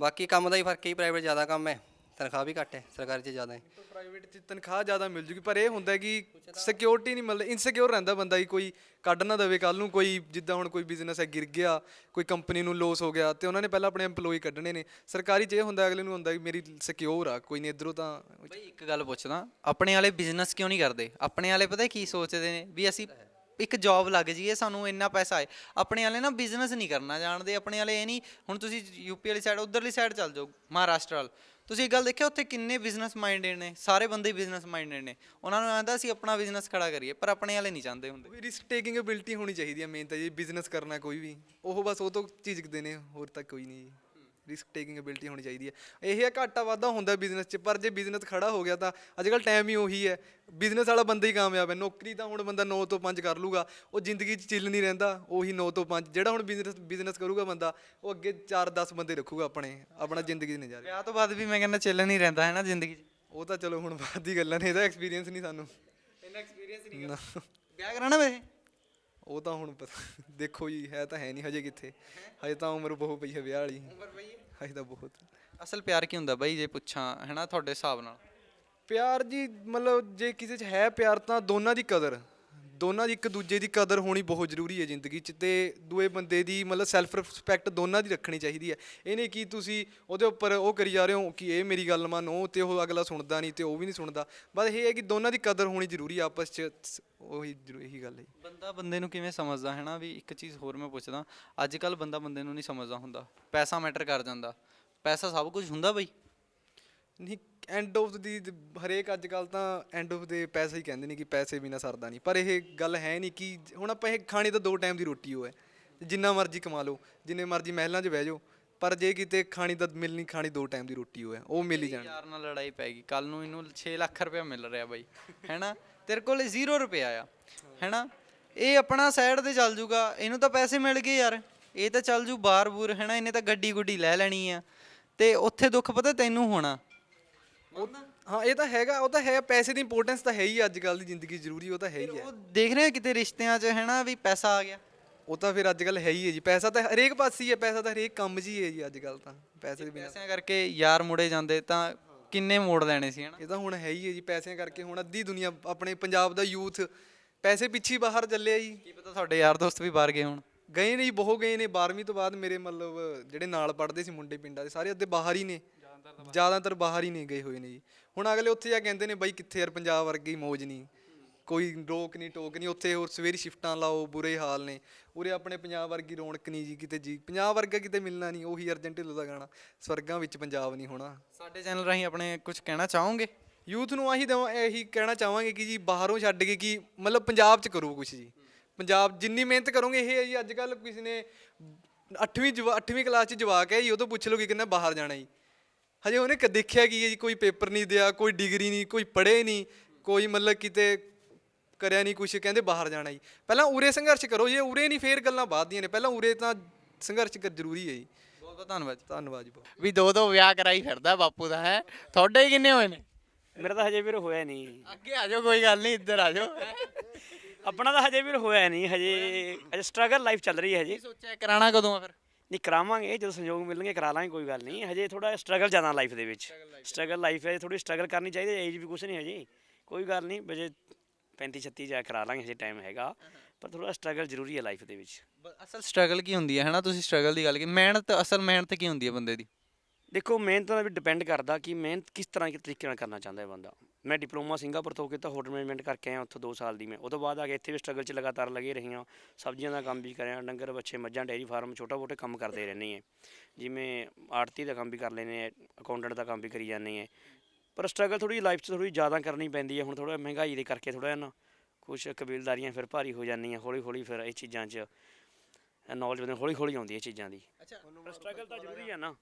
ਬਾਕੀ ਕੰਮ ਦਾ ਹੀ ਫ਼ਰਕ ਹੈ ਪ੍ਰਾਈਵੇਟ ਜ਼ਿਆਦਾ ਕੰਮ ਹੈ ਤਨਖਾਹ ਵੀ ਘੱਟ ਹੈ ਸਰਕਾਰੀ 'ਚ ਜ਼ਿਆਦਾ ਹੈ। ਪ੍ਰਾਈਵੇਟ 'ਚ ਤਨਖਾਹ ਜ਼ਿਆਦਾ ਮਿਲ ਜੂਗੀ ਪਰ ਇਹ ਹੁੰਦਾ ਕਿ ਸਿਕਿਉਰਿਟੀ ਨਹੀਂ ਮਿਲਦੀ ਇਨਸਿਕਿਉਰ ਰਹਿੰਦਾ ਬੰਦਾ ਹੀ ਕੋਈ ਕੱਢ ਨਾ ਦੇਵੇ ਕੱਲ ਨੂੰ ਕੋਈ ਜਿੱਦਾਂ ਹੁਣ ਕੋਈ ਬਿਜ਼ਨਸ ਹੈ ਗਿਰ ਗਿਆ ਕੋਈ ਕੰਪਨੀ ਨੂੰ ਲੋਸ ਹੋ ਗਿਆ ਤੇ ਉਹਨਾਂ ਨੇ ਪਹਿਲਾਂ ਆਪਣੇ EMPLOYE ਕੱਢਣੇ ਨੇ। ਸਰਕਾਰੀ 'ਚ ਇਹ ਹੁੰਦਾ ਅਗਲੇ ਨੂੰ ਹੁੰਦਾ ਕਿ ਮੇਰੀ ਸਿਕਿਉਰ ਆ ਕੋਈ ਨਹੀਂ ਇਧਰੋਂ ਤਾਂ ਬਈ ਇੱਕ ਗੱਲ ਪੁੱਛਦਾ ਆਪਣੇ ਵਾਲੇ ਬਿਜ਼ਨਸ ਕਿਉਂ ਨਹੀਂ ਕਰਦੇ? ਆਪਣੇ ਵਾਲੇ ਪਤਾ ਕੀ ਸੋਚਦੇ ਨੇ? ਵੀ ਅਸੀਂ ਇੱਕ ਜੌਬ ਲੱਗ ਜਾਈਏ, ਸਾਨੂੰ ਇੰਨਾ ਪੈਸਾ ਆਏ ਆਪਣੇ ਵਾਲੇ ਨਾ ਬਿਜ਼ਨਸ ਨਹੀਂ ਕਰਨਾ ਜਾਣਦੇ, ਆਪਣੇ ਵਾਲੇ ਇਹ ਨਹੀਂ, ਹੁਣ ਤੁਸੀਂ ਯੂਪੀ ਵਾਲੀ ਸਾਈਡ ਉਧਰਲੀ ਸਾਈਡ ਚੱਲ ਜਾਓ, ਮਹਾਰਾਸ਼ਟਰ ਵਾਲ। ਤੁਸੀਂ ਇੱਕ ਗੱਲ ਦੇਖਿਆ, ਉੱਥੇ ਕਿੰਨੇ ਬਿਜ਼ਨਸ ਮਾਈਂਡਡ ਨੇ, ਸਾਰੇ ਬੰਦੇ ਬਿਜ਼ਨਸ ਮਾਈਂਡਡ ਨੇ। ਉਹਨਾਂ ਨੂੰ ਆਂਦਾ ਅਸੀਂ ਆਪਣਾ ਬਿਜ਼ਨਸ ਖੜਾ ਕਰੀਏ, ਪਰ ਆਪਣੇ ਵਾਲੇ ਨਹੀਂ ਚਾਹੁੰਦੇ ਹੁੰਦੇ। ਵੀ ਰਿਸਕ ਟੇਕਿੰਗ ਐਬਿਲਿਟੀ ਹੋਣੀ ਚਾਹੀਦੀ ਹੈ ਮੇਨ ਤਾਂ ਜੀ ਬਿਜ਼ਨਸ ਕਰਨਾ ਕੋਈ ਵੀ। ਉਹ ਬਸ ਉਹ ਤੋਂ ਝਿਜਕਦੇ ਨੇ, ਹੋਰ ਤਾਂ ਕੋਈ ਨਹੀਂ ਜੀ। ਰਿਸਕ ਟੇਕਿੰਗ ਐਬਿਲਿਟੀ ਹੋਣੀ ਚਾਹੀਦੀ ਹੈ। ਇਹ ਹੈ ਘਾਟਾ ਵਾਧਾ ਹੁੰਦਾ ਬਿਜ਼ਨਸ 'ਚ ਪਰ ਜੇ ਬਿਜ਼ਨਸ ਖੜਾ ਹੋ ਗਿਆ ਤਾਂ ਅੱਜ ਕੱਲ ਟਾਈਮ ਹੀ ਉਹੀ ਹੈ। ਬਿਜ਼ਨਸ ਵਾਲਾ ਬੰਦਾ ਹੀ ਕਾਮਯਾਬ ਹੈ। ਨੌਕਰੀ ਤਾਂ ਹੁਣ ਬੰਦਾ 9 ਤੋਂ 5 ਕਰ ਲੂਗਾ। ਉਹ ਜ਼ਿੰਦਗੀ 'ਚ ਚਿੱਲ ਨਹੀਂ ਰਹਿੰਦਾ ਉਹੀ 9 ਤੋਂ 5 ਜਿਹੜਾ ਹੁਣ ਬਿਜ਼ਨਸ ਬਿਜ਼ਨਸ ਕਰੂਗਾ ਬੰਦਾ ਉਹ ਅੱਗੇ 4-10 ਬੰਦੇ ਰੱਖੂਗਾ ਆਪਣੇ ਆਪਣਾ ਜ਼ਿੰਦਗੀ ਦੇ ਨਜ਼ਾਰੇ। ਵਿਆਹ ਤੋਂ ਬਾਅਦ ਵੀ ਮੈਂ ਕਹਿੰਦਾ ਚੱਲ ਨਹੀਂ ਰਹਿੰਦਾ ਹੈ ਨਾ ਜ਼ਿੰਦਗੀ 'ਚ? ਉਹ ਤਾਂ ਚਲੋ ਹੁਣ ਬਾਅਦ ਦੀ ਗੱਲਾਂ ਨੇ ਇਹਦਾ ਐਕਸਪੀਰੀਅੰਸ ਨਹੀਂ ਸਾਨੂੰ। ਇੰਨਾ ਐਕਸਪੀਰੀਅੰਸ ਨਹੀਂ ਵਿਆਹ ਕਰਾਣਾ ਵੇ ਉਹ ਤਾਂ ਹੁਣ ਪਤਾ ਦੇਖੋ ਜੀ ਹੈ ਤਾਂ ਹੈ ਨਹੀਂ ਹਜੇ ਕਿੱਥੇ। ਹਜੇ ਤਾਂ ਉਮਰ ਬਹੁਤ ਪਈ ਹੈ ਵਿਆਹ ਵਾਲੀ। ਉਮਰ ਪਈ ਹੈ? ਹਜੇ ਤਾਂ ਬਹੁਤ। ਅਸਲ ਪਿਆਰ ਕੀ ਹੁੰਦਾ ਬਾਈ ਜੇ ਪੁੱਛਾਂ ਹੈ ਨਾ ਤੁਹਾਡੇ ਹਿਸਾਬ ਨਾਲ? ਪਿਆਰ ਜੀ ਮਤਲਬ ਜੇ ਕਿਸੇ 'ਚ ਹੈ ਪਿਆਰ ਤਾਂ ਦੋਨਾਂ ਦੀ ਕਦਰ। ਦੋਨਾਂ ਦੀ ਇੱਕ ਦੂਜੇ ਦੀ ਕਦਰ ਹੋਣੀ ਬਹੁਤ ਜ਼ਰੂਰੀ ਹੈ ਜ਼ਿੰਦਗੀ 'ਚ ਤੇ ਦੂਏ ਬੰਦੇ ਦੀ ਮਤਲਬ ਸੈਲਫ ਰਿਸਪੈਕਟ ਦੋਨਾਂ ਦੀ ਰੱਖਣੀ ਚਾਹੀਦੀ ਹੈ। ਇਹ ਨਹੀਂ ਕਿ ਤੁਸੀਂ ਉਹਦੇ ਉੱਪਰ ਉਹ ਕਰੀ ਜਾ ਰਹੇ ਹੋ ਕਿ ਇਹ ਮੇਰੀ ਗੱਲ ਮੰਨ ਤੇ ਉਹ ਅਗਲਾ ਸੁਣਦਾ ਨਹੀਂ ਤੇ ਉਹ ਵੀ ਨਹੀਂ ਸੁਣਦਾ। ਬਸ ਇਹ ਹੈ ਕਿ ਦੋਨਾਂ ਦੀ ਕਦਰ ਹੋਣੀ ਜ਼ਰੂਰੀ ਹੈ ਆਪਸ 'ਚ ਉਹੀ ਇਹੀ ਗੱਲ ਹੈ। ਬੰਦਾ ਬੰਦੇ ਨੂੰ ਕਿਵੇਂ ਸਮਝਦਾ ਹੈ ਨਾ? ਵੀ ਇੱਕ ਚੀਜ਼ ਹੋਰ ਮੈਂ ਪੁੱਛਦਾ ਅੱਜ ਕੱਲ ਬੰਦਾ ਬੰਦੇ ਨੂੰ ਨਹੀਂ ਸਮਝਦਾ ਹੁੰਦਾ। ਪੈਸਾ ਮੈਟਰ ਕਰ ਜਾਂਦਾ। ਪੈਸਾ ਸਭ ਕੁਝ ਹੁੰਦਾ ਬਈ? ਨਹੀਂ ਐਂਡ ਆਫ ਦੀ ਹਰੇਕ ਅੱਜ ਕੱਲ ਤਾਂ ਐਂਡ ਆਫ ਦੇ ਪੈਸਾ ਹੀ ਕਹਿੰਦੇ ਨੇ ਕਿ ਪੈਸੇ ਬਿਨਾ ਸਰਦਾ ਨਹੀਂ। ਪਰ ਇਹ ਗੱਲ ਹੈ ਨਹੀਂ ਕਿ ਹੁਣ ਆਪਾਂ ਇਹ ਖਾਣੀ ਤਾਂ ਦੋ ਟਾਈਮ ਦੀ ਰੋਟੀ ਹੋ ਹੈ। ਜਿੰਨਾ ਮਰਜ਼ੀ ਕਮਾ ਲਓ ਜਿੰਨੇ ਮਰਜ਼ੀ ਮਹਿਲਾਂ 'ਚ ਬਹਿ ਜਾਓ ਪਰ ਜੇ ਕਿਤੇ ਖਾਣੀ ਤਾਂ ਮਿਲਣੀ ਖਾਣੀ ਦੋ ਟਾਈਮ ਦੀ ਰੋਟੀ ਹੋ ਹੈ ਉਹ ਮਿਲ ਹੀ ਜਾਣੀ। ਯਾਰ ਨਾਲ ਲੜਾਈ ਪੈ ਗਈ ਕੱਲ ਨੂੰ ਇਹਨੂੰ 6 ਲੱਖ ਰੁਪਇਆ ਮਿਲ ਰਿਹਾ ਬਾਈ ਹੈਨਾ? ਤੇਰੇ ਕੋਲ 0 ਰੁਪਇਆ ਆ ਹੈਨਾ? ਇਹ ਆਪਣਾ ਸਾਈਡ ਤੇ ਚੱਲ ਜੂਗਾ ਇਹਨੂੰ ਤਾਂ ਪੈਸੇ ਮਿਲ ਗਏ ਯਾਰ ਇਹ ਤਾਂ ਚੱਲ ਜੂ ਬਾਰ ਬੂਰ ਹੈ ਨਾ ਇਹਨੇ ਤਾਂ ਗੱਡੀ ਗੁੱਡੀ ਲੈ ਲੈਣੀ ਆ ਤੇ ਉੱਥੇ ਦੁੱਖ ਪਤਾ ਤੈਨੂੰ ਹੋਣਾ। ਹਾਂ ਇਹ ਤਾਂ ਹੈਗਾ ਉਹ ਤਾਂ ਹੈ ਪੈਸੇ ਦੀ ਇੰਪੋਰਟੈਂਸ ਤਾਂ ਹੈ ਹੀ ਅੱਜ ਕੱਲ ਦੀ ਜ਼ਿੰਦਗੀ 'ਚ ਜ਼ਰੂਰੀ ਉਹ ਤਾਂ ਹੈ ਹੀ ਹੈ ਉਹ ਦੇਖ ਰਹੇ ਕਿਤੇ ਰਿਸ਼ਤਿਆਂ 'ਚ ਹੈ ਨਾ ਵੀ ਪੈਸਾ ਆ ਗਿਆ। ਉਹ ਤਾਂ ਫਿਰ ਅੱਜ ਕੱਲ ਹੈ ਹੀ ਹੈ ਜੀ ਪੈਸਾ ਤਾਂ ਹਰੇਕ ਪਾਸੇ ਹੀ ਹੈ ਪੈਸਾ ਤਾਂ ਹਰੇਕ ਕੰਮ 'ਚ ਹੀ ਹੈ ਜੀ ਅੱਜ ਕੱਲ ਤਾਂ ਪੈਸੇ ਦੇ ਬਿਨਾਂ। ਪੈਸਿਆਂ ਕਰਕੇ ਯਾਰ ਮੁੜੇ ਜਾਂਦੇ ਤਾਂ ਕਿੰਨੇ ਮੋੜ ਲੈਣੇ ਸੀ ਹਨਾ? ਇਹ ਤਾਂ ਹੁਣ ਹੈ ਹੀ ਹੈ ਜੀ ਪੈਸਿਆਂ ਕਰਕੇ ਹੁਣ ਅੱਧੀ ਦੁਨੀਆ ਆਪਣੇ ਪੰਜਾਬ ਦਾ ਯੂਥ ਪੈਸੇ ਪਿੱਛੇ ਹੀ ਬਾਹਰ ਚੱਲਿਆ ਜੀ। ਕੀ ਪਤਾ ਤੁਹਾਡੇ ਯਾਰ ਦੋਸਤ ਵੀ ਬਾਹਰ ਗਏ ਹੋਣ। ਗਏ ਨੇ ਜੀ ਬਹੁਤ ਗਏ ਨੇ 12ਵੀਂ ਤੋਂ ਬਾਅਦ ਮੇਰੇ ਮਤਲਬ ਜਿਹੜੇ ਨਾਲ ਪੜ੍ਹਦੇ ਸੀ ਮੁੰਡੇ ਪਿੰਡਾਂ ਦੇ ਸਾਰੇ ਅੱਧੇ ਬਾਹਰ ਹੀ ਨੇ। ਜ਼ਿਆਦਾਤਰ ਬਾਹਰ ਹੀ ਨੇ ਗਏ ਹੋਏ ਨੇ ਜੀ। ਹੁਣ ਅਗਲੇ ਉੱਥੇ ਜਾ ਕੇ ਕਹਿੰਦੇ ਨੇ ਬਾਈ ਕਿੱਥੇ ਯਾਰ ਪੰਜਾਬ ਵਰਗੀ ਮੌਜ ਨਹੀਂ। ਕੋਈ ਰੋਕ ਨਹੀਂ ਟੋਕ ਨਹੀਂ। ਉੱਥੇ ਹੋਰ ਸਵੇਰੀ ਸ਼ਿਫਟਾਂ ਲਾਓ ਬੁਰੇ ਹਾਲ ਨੇ। ਉਰੇ ਆਪਣੇ ਪੰਜਾਬ ਵਰਗੀ ਰੌਣਕ ਨਹੀਂ ਜੀ ਕਿਤੇ ਜੀ। ਪੰਜਾਬ ਵਰਗਾ ਕਿਤੇ ਮਿਲਣਾ ਨਹੀਂ ਉਹੀ ਅਰਜਨ ਢਿੱਲੋਂ ਦਾ ਗਾਣਾ। ਸਵਰਗਾਂ ਵਿੱਚ ਪੰਜਾਬ ਨਹੀਂ ਹੋਣਾ। ਸਾਡੇ ਚੈਨਲ ਰਾਹੀਂ ਆਪਣੇ ਕੁਝ ਕਹਿਣਾ ਚਾਹੋਗੇ? ਯੂਥ ਨੂੰ ਆਹੀ ਦਵਾਂ ਇਹੀ ਕਹਿਣਾ ਚਾਹਾਂਗੇ ਕਿ ਜੀ ਬਾਹਰੋਂ ਛੱਡ ਕੇ ਕਿ ਮਤਲਬ ਪੰਜਾਬ 'ਚ ਕਰੋ ਕੁਛ ਜੀ। ਪੰਜਾਬ ਜਿੰਨੀ ਮਿਹਨਤ ਕਰੋਗੇ ਇਹ ਹੈ ਜੀ ਅੱਜ ਕੱਲ ਕਿਸੇ ਨੇ 8ਵੀਂ 8ਵੀਂ ਕਲਾਸ 'ਚ ਜਵਾਕ ਹੈ ਜੀ ਉਹ ਤੋਂ ਪੁੱਛ ਲਓ ਕਿ ਕਿੰਨਾ ਬਾਹਰ ਜਾਣਾ ਜੀ। ਹਜੇ ਉਹਨੇ ਕ ਦੇਖਿਆ ਕੀ ਹੈ ਜੀ ਕੋਈ ਪੇਪਰ ਨਹੀਂ ਦਿਆ ਕੋਈ ਡਿਗਰੀ ਨਹੀਂ ਕੋਈ ਪੜ੍ਹੇ ਨਹੀਂ ਕੋਈ ਮਤਲਬ ਕਿਤੇ ਕਰਿਆ ਨਹੀਂ ਕੁਛ ਕਹਿੰਦੇ ਬਾਹਰ ਜਾਣਾ ਜੀ। ਪਹਿਲਾਂ ਉਰੇ ਸੰਘਰਸ਼ ਕਰੋ ਜੇ ਉਰੇ ਨਹੀਂ ਫੇਰ ਗੱਲਾਂ ਬਾਅਦ ਦੀਆਂ ਨੇ ਪਹਿਲਾਂ ਉਰੇ ਤਾਂ ਸੰਘਰਸ਼ ਕਰ ਜ਼ਰੂਰੀ ਹੈ ਜੀ। ਬਹੁਤ ਬਹੁਤ ਧੰਨਵਾਦ ਧੰਨਵਾਦ ਜੀ ਬਹੁਤ। ਵੀ ਦੋ ਦੋ ਵਿਆਹ ਕਰਾਈ ਫਿਰਦਾ ਬਾਪੂ ਦਾ ਹੈ। ਤੁਹਾਡੇ ਕਿੰਨੇ ਹੋਏ ਨੇ? ਮੇਰਾ ਤਾਂ ਹਜੇ ਵੀਰ ਹੋਇਆ ਨਹੀਂ। ਅੱਗੇ ਆ ਜਾਓ ਕੋਈ ਗੱਲ ਨਹੀਂ ਇੱਧਰ ਆ ਜਾਓ। ਆਪਣਾ ਤਾਂ ਹਜੇ ਵੀਰ ਹੋਇਆ ਨਹੀਂ ਹਜੇ ਹਜੇ ਸਟਰਗਲ ਲਾਈਫ ਚੱਲ ਰਹੀ ਹੈ ਹਜੇ। ਸੋਚਿਆ ਕਰਾਣਾ ਕਦੋਂ ਆ ਫਿਰ? ਨਹੀਂ ਕਰਾਵਾਂਗੇ ਜਦੋਂ ਸੰਯੋਗ ਮਿਲਣਗੇ ਕਰਾ ਲਾਂਗੇ ਕੋਈ ਗੱਲ ਨਹੀਂ। ਹਜੇ ਥੋੜਾ ਸਟਰਗਲ ਜ਼ਿਆਦਾ ਲਾਈਫ ਦੇ ਵਿੱਚ। ਸਟਰਗਲ ਲਾਈਫ ਹੈ ਥੋੜੀ ਸਟਰਗਲ ਕਰਨੀ ਚਾਹੀਦੀ ਏਜ ਵੀ ਕੁਛ ਨਹੀਂ ਹਜੇ। ਕੋਈ ਗੱਲ ਨਹੀਂ ਬਜੇ 35 36 ਜਾ ਕਰਾ ਲਾਂਗੇ ਹਜੇ ਟਾਈਮ ਹੈਗਾ। ਪਰ ਥੋੜਾ ਸਟਰਗਲ ਜ਼ਰੂਰੀ ਹੈ ਲਾਈਫ ਦੇ ਵਿੱਚ। ਅਸਲ ਸਟਰਗਲ ਕੀ ਹੁੰਦੀ ਹੈ ਹਨਾ? ਤੁਸੀਂ ਸਟਰਗਲ ਦੀ ਗੱਲ ਕੀ ਮਿਹਨਤ ਅਸਲ ਮਿਹਨਤ ਕੀ ਹੁੰਦੀ ਹੈ ਬੰਦੇ ਦੀ? ਦੇਖੋ ਮਿਹਨਤ ਦਾ ਵੀ ਡਿਪੈਂਡ ਕਰਦਾ ਕਿ ਮਿਹਨਤ ਕਿਸ ਤਰ੍ਹਾਂ ਦੇ ਤਰੀਕੇ ਨਾਲ ਕਰਨਾ ਚਾਹੁੰਦਾ ਹੈ ਬੰਦਾ। ਮੈਂ ਡਿਪਲੋਮਾ ਸਿੰਗਾਪੁਰ ਤੋਂ ਕੀਤਾ ਹੋਟਲ ਮੈਨੇਜਮੈਂਟ ਕਰਕੇ ਆਇਆ ਉੱਥੋਂ 2 ਸਾਲ ਦੀ ਮੈਂ। ਉਹ ਤੋਂ ਬਾਅਦ ਆ ਕੇ ਇੱਥੇ ਵੀ ਸਟਰਗਲ 'ਚ ਲਗਾਤਾਰ ਲੱਗੇ ਰਹੀ ਹਾਂ ਸਬਜ਼ੀਆਂ ਦਾ ਕੰਮ ਵੀ ਕਰਿਆ ਡੰਗਰ ਬੱਚੇ ਮੱਝਾਂ ਡੇਅਰੀ ਫਾਰਮ ਛੋਟਾ ਮੋਟੇ ਕੰਮ ਕਰਦੇ ਰਹਿੰਦੇ ਹਾਂ ਜਿਵੇਂ ਆੜਤੀ ਦਾ ਕੰਮ ਵੀ ਕਰ ਲੈਨੇ ਆ ਅਕਾਊਂਟੈਂਟ ਦਾ ਕੰਮ ਵੀ ਕਰੀ ਜਾਂਦੇ ਆ। ਪਰ ਸਟਰਗਲ ਥੋੜੀ ਲਾਈਫ 'ਚ ਥੋੜੀ ਜ਼ਿਆਦਾ ਕਰਨੀ ਪੈਂਦੀ ਹੈ ਹੁਣ ਥੋੜਾ ਮਹਿੰਗਾਈ ਦੇ ਕਰਕੇ ਥੋੜਾ ਨਾ ਕੁਝ ਕਬੀਲਦਾਰੀਆਂ ਫਿਰ ਭਾਰੀ ਹੋ ਜਾਂਦੀਆਂ ਹੌਲੀ ਹੌਲੀ ਫਿਰ ਇਹ ਚੀਜ਼ਾਂ 'ਚ ਨੌਲੇਜ ਬੰਦੇ ਹੌਲੀ ਹੌਲੀ ਆਉਂਦੀ ਹੈ ਚੀਜ਼ਾਂ ਦੀ। ਸਟਰਗਲ ਤਾਂ ਜ਼ਰੂਰੀ ਹੈ ਨਾ।